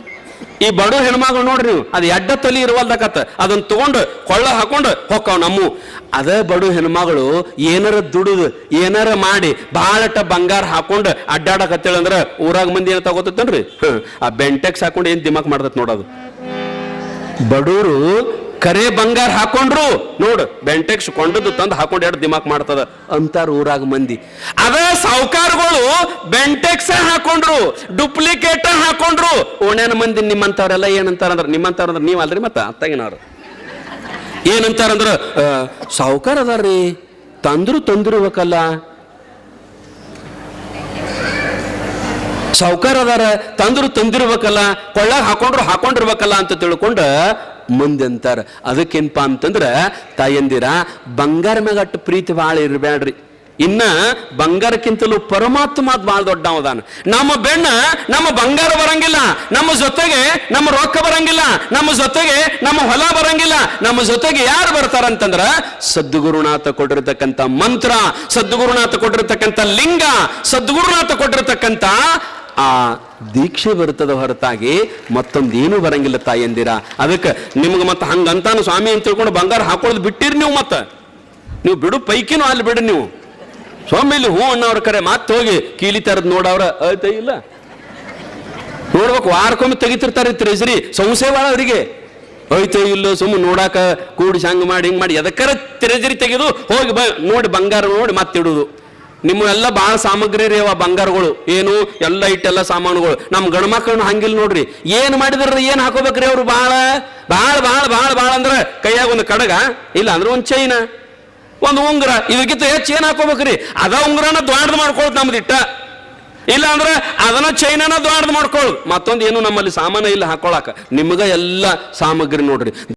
ಈ ಬಡು ಹೆಣ್ಮಗಳು ನೋಡ್ರಿ ನೀವು ಅದು ಎಡ್ಡ ತಲಿ ಇರುವಲ್ದಕತ್ತ ಅದನ್ನ ತಗೊಂಡು ಕೊಳ್ಳ ಹಾಕೊಂಡು ಹೊಕ್ಕಾವ್ ನಮ್ಮ. ಅದ ಬಡು ಹೆಣ್ಮಗಳು ಏನಾರ ದುಡಿದು, ಏನಾರ ಮಾಡಿ ಬಹಳಟ ಬಂಗಾರ ಹಾಕೊಂಡು ಅಡ್ಡಾಡಕತ್ತೇಳ ಅಂದ್ರೆ ಊರಾಗ ಮಂದಿ ಏನ ತಗೋತೈತನ್ರಿ ಹ್ಮ್. ಆ ಬೆಂಟೆಕ್ಸ್ ಹಾಕೊಂಡು ಏನ್ ದಿಮಾಕ್ ಮಾಡ್ತತ್ ನೋಡೋದು ಬಡೂರು ಕರೆ ಬಂಗಾರ ಹಾಕೊಂಡ್ರು, ನೋಡು ಬೆಂಟೆಕ್ಸ್ ಕೊಂಡದ್ದು ತಂದು ಹಾಕೊಂಡು ಎರಡು ದಿಮಾಕ್ ಮಾಡ್ತದ. ಅಂತಾರ ಊರಾಗ ಮಂದಿ. ಅದ ಸಾವುಕಾರಗಳು ಬೆಂಟೆಕ್ಸ್ ಹಾಕೊಂಡ್ರು, ಡುಪ್ಲಿಕೇಟ್ ಹಾಕೊಂಡ್ರು. ಓಣ್ಯಾನ ಮಂದಿ ನಿಮ್ಮಂತವ್ರೆಲ್ಲ ಏನಂತಾರಂದ್ರ ನಿಮ್ಮಂತವ್ರಂದ್ರ ನೀವ್ ಅಲ್ರಿ ಮತ್ತ ಅತ್ತಾಗಿನವ್ರು. ಏನಂತಾರಂದ್ರ ಸಾವುಕಾರ ಅದಾರ್ರಿ, ತಂದ್ರು ತಂದಿರ್ಬೇಕಲ್ಲ. ಸಾವುಕಾರ ಅದಾರ, ತಂದ್ರು ತಂದಿರ್ಬೇಕಲ್ಲ, ಕೊಳ್ಳಾಗ ಹಾಕೊಂಡ್ರು ಹಾಕೊಂಡಿರ್ಬೇಕಲ್ಲ ಅಂತ ತಿಳ್ಕೊಂಡ ಮುಂದೆ ಅಂತಾರೆ. ಅದಕ್ಕೇನಪ್ಪ ಅಂತಂದ್ರ, ತಾಯಂದಿರ, ಬಂಗಾರ ಮ್ಯಾಗ ಪ್ರೀತಿ ಭಾಳ ಇರಬೇಡ್ರಿ ಇನ್ನ ಬಂಗಾರಕ್ಕಿಂತಲೂ ಪರಮಾತ್ಮ ಭಾಳ ದೊಡ್ಡವದಾನ ನಮ್ಮ ಬೆಣ್ಣ ನಮ್ಮ ಬಂಗಾರ ಬರಂಗಿಲ್ಲ, ನಮ್ಮ ಜೊತೆಗೆ ನಮ್ಮ ರೊಕ್ಕ ಬರಂಗಿಲ್ಲ, ನಮ್ಮ ಜೊತೆಗೆ ನಮ್ಮ ಹೊಲ ಬರಂಗಿಲ್ಲ, ನಮ್ಮ ಜೊತೆಗೆ ಯಾರು ಬರ್ತಾರಂತಂದ್ರ ಸದ್ಗುರುನಾಥ ಕೊಟ್ಟಿರತಕ್ಕಂಥ ಮಂತ್ರ, ಸದ್ಗುರುನಾಥ ಕೊಟ್ಟಿರತಕ್ಕಂಥ ಲಿಂಗ, ಸದ್ಗುರುನಾಥ ಕೊಟ್ಟಿರ್ತಕ್ಕಂಥ ಆ ದೀಕ್ಷೆ ಬರ್ತದ ಹೊರತಾಗಿ ಮತ್ತೊಂದೇನು ಬರಂಗಿಲ್ಲ ತಾಯಂದಿರ ಅದಕ್ಕೆ ನಿಮ್ಗೆ ಮತ್ತೆ ಹಂಗಂತಾನು ಸ್ವಾಮಿ ಅಂತ ತಿಳ್ಕೊಂಡು ಬಂಗಾರ ಹಾಕೊಳ್ಳೋದು ಬಿಟ್ಟಿರಿ ನೀವು ಮತ್ತೆ. ನೀವು ಬಿಡು ಪೈಕಿನೂ ಅಲ್ಲಿ ಬಿಡು ನೀವು. ಸ್ವಾಮಿ ಇಲ್ಲಿ ಹೂ ಅಣ್ಣವ್ರ ಕರೆ ಮತ್ತೆ ಹೋಗಿ ಕೀಲಿ ತರದ್ ನೋಡವ್ರ ಐತೆ ಇಲ್ಲ? ನೋಡ್ಬೇಕು, ವಾರಕ್ಕೊಮ್ಮೆ ತೆಗಿತಿರ್ತಾರೆ ಟ್ರೆಜರಿ ಸಂಸೆ ಭಾಳ ಅವರಿಗೆ. ಐತೆ ಇಲ್ಲೋ ಸುಮ್ಮನೆ ನೋಡಾಕ ಕೂಡಿ ಹಂಗ್ ಮಾಡಿ ಹಿಂಗ್ ಮಾಡಿ, ಎದಕ್ಕಾರ ಟ್ರೆಜರಿ ತೆಗೆದು ಹೋಗಿ ಬ ನೋಡಿ ಬಂಗಾರ ನೋಡಿ ಮತ್ತಿಡುದು. ನಿಮ್ಮ ಎಲ್ಲ ಭಾಳ ಸಾಮಗ್ರಿ ರೀ ಅವ ಬಂಗಾರಗಳು. ಏನು ಎಲ್ಲ ಇಟ್ಟೆಲ್ಲ ಸಾಮಾನುಗಳು. ನಮ್ಮ ಗಂಡ್ಮಕ್ಳನ್ನ ಹಂಗಿಲ್ಲ ನೋಡ್ರಿ. ಏನ್ ಮಾಡಿದ್ರಿ ಏನ್ ಹಾಕೋಬೇಕ್ರಿ ಅವ್ರು ಭಾಳ? ಭಾಳ ಭಾಳ ಭಾಳ ಭಾಳ ಅಂದ್ರೆ ಕೈಯಾಗ ಒಂದು ಕಡಗ, ಇಲ್ಲ ಅಂದ್ರೆ ಒಂದು ಚೈನ ಒಂದು ಉಂಗುರ. ಇದಕ್ಕಿಂತ ಹೆಚ್ಚು ಏನ್ ಹಾಕೋಬೇಕ್ರಿ? ಅದ ಉಂಗುರನ ದ್ವಾಡ್ದು ಮಾಡ್ಕೊಳ್ಳೋದು ನಮ್ದು ಇಟ್ಟ. ಇಲ್ಲ ಅಂದ್ರೆ ಅದನ್ನ ಚೈನನ ದ್ವಾಡ್ದು ಮಾಡ್ಕೊಳ್ಳೋದು ಮತ್ತೊಂದು ಏನು ನಮ್ಮಲ್ಲಿ ಸಾಮಾನ ಇಲ್ಲ ಹಾಕೊಳಕ. ನಿಮ್ಗ ಎಲ್ಲ ಸಾಮಗ್ರಿ ನೋಡ್ರಿ.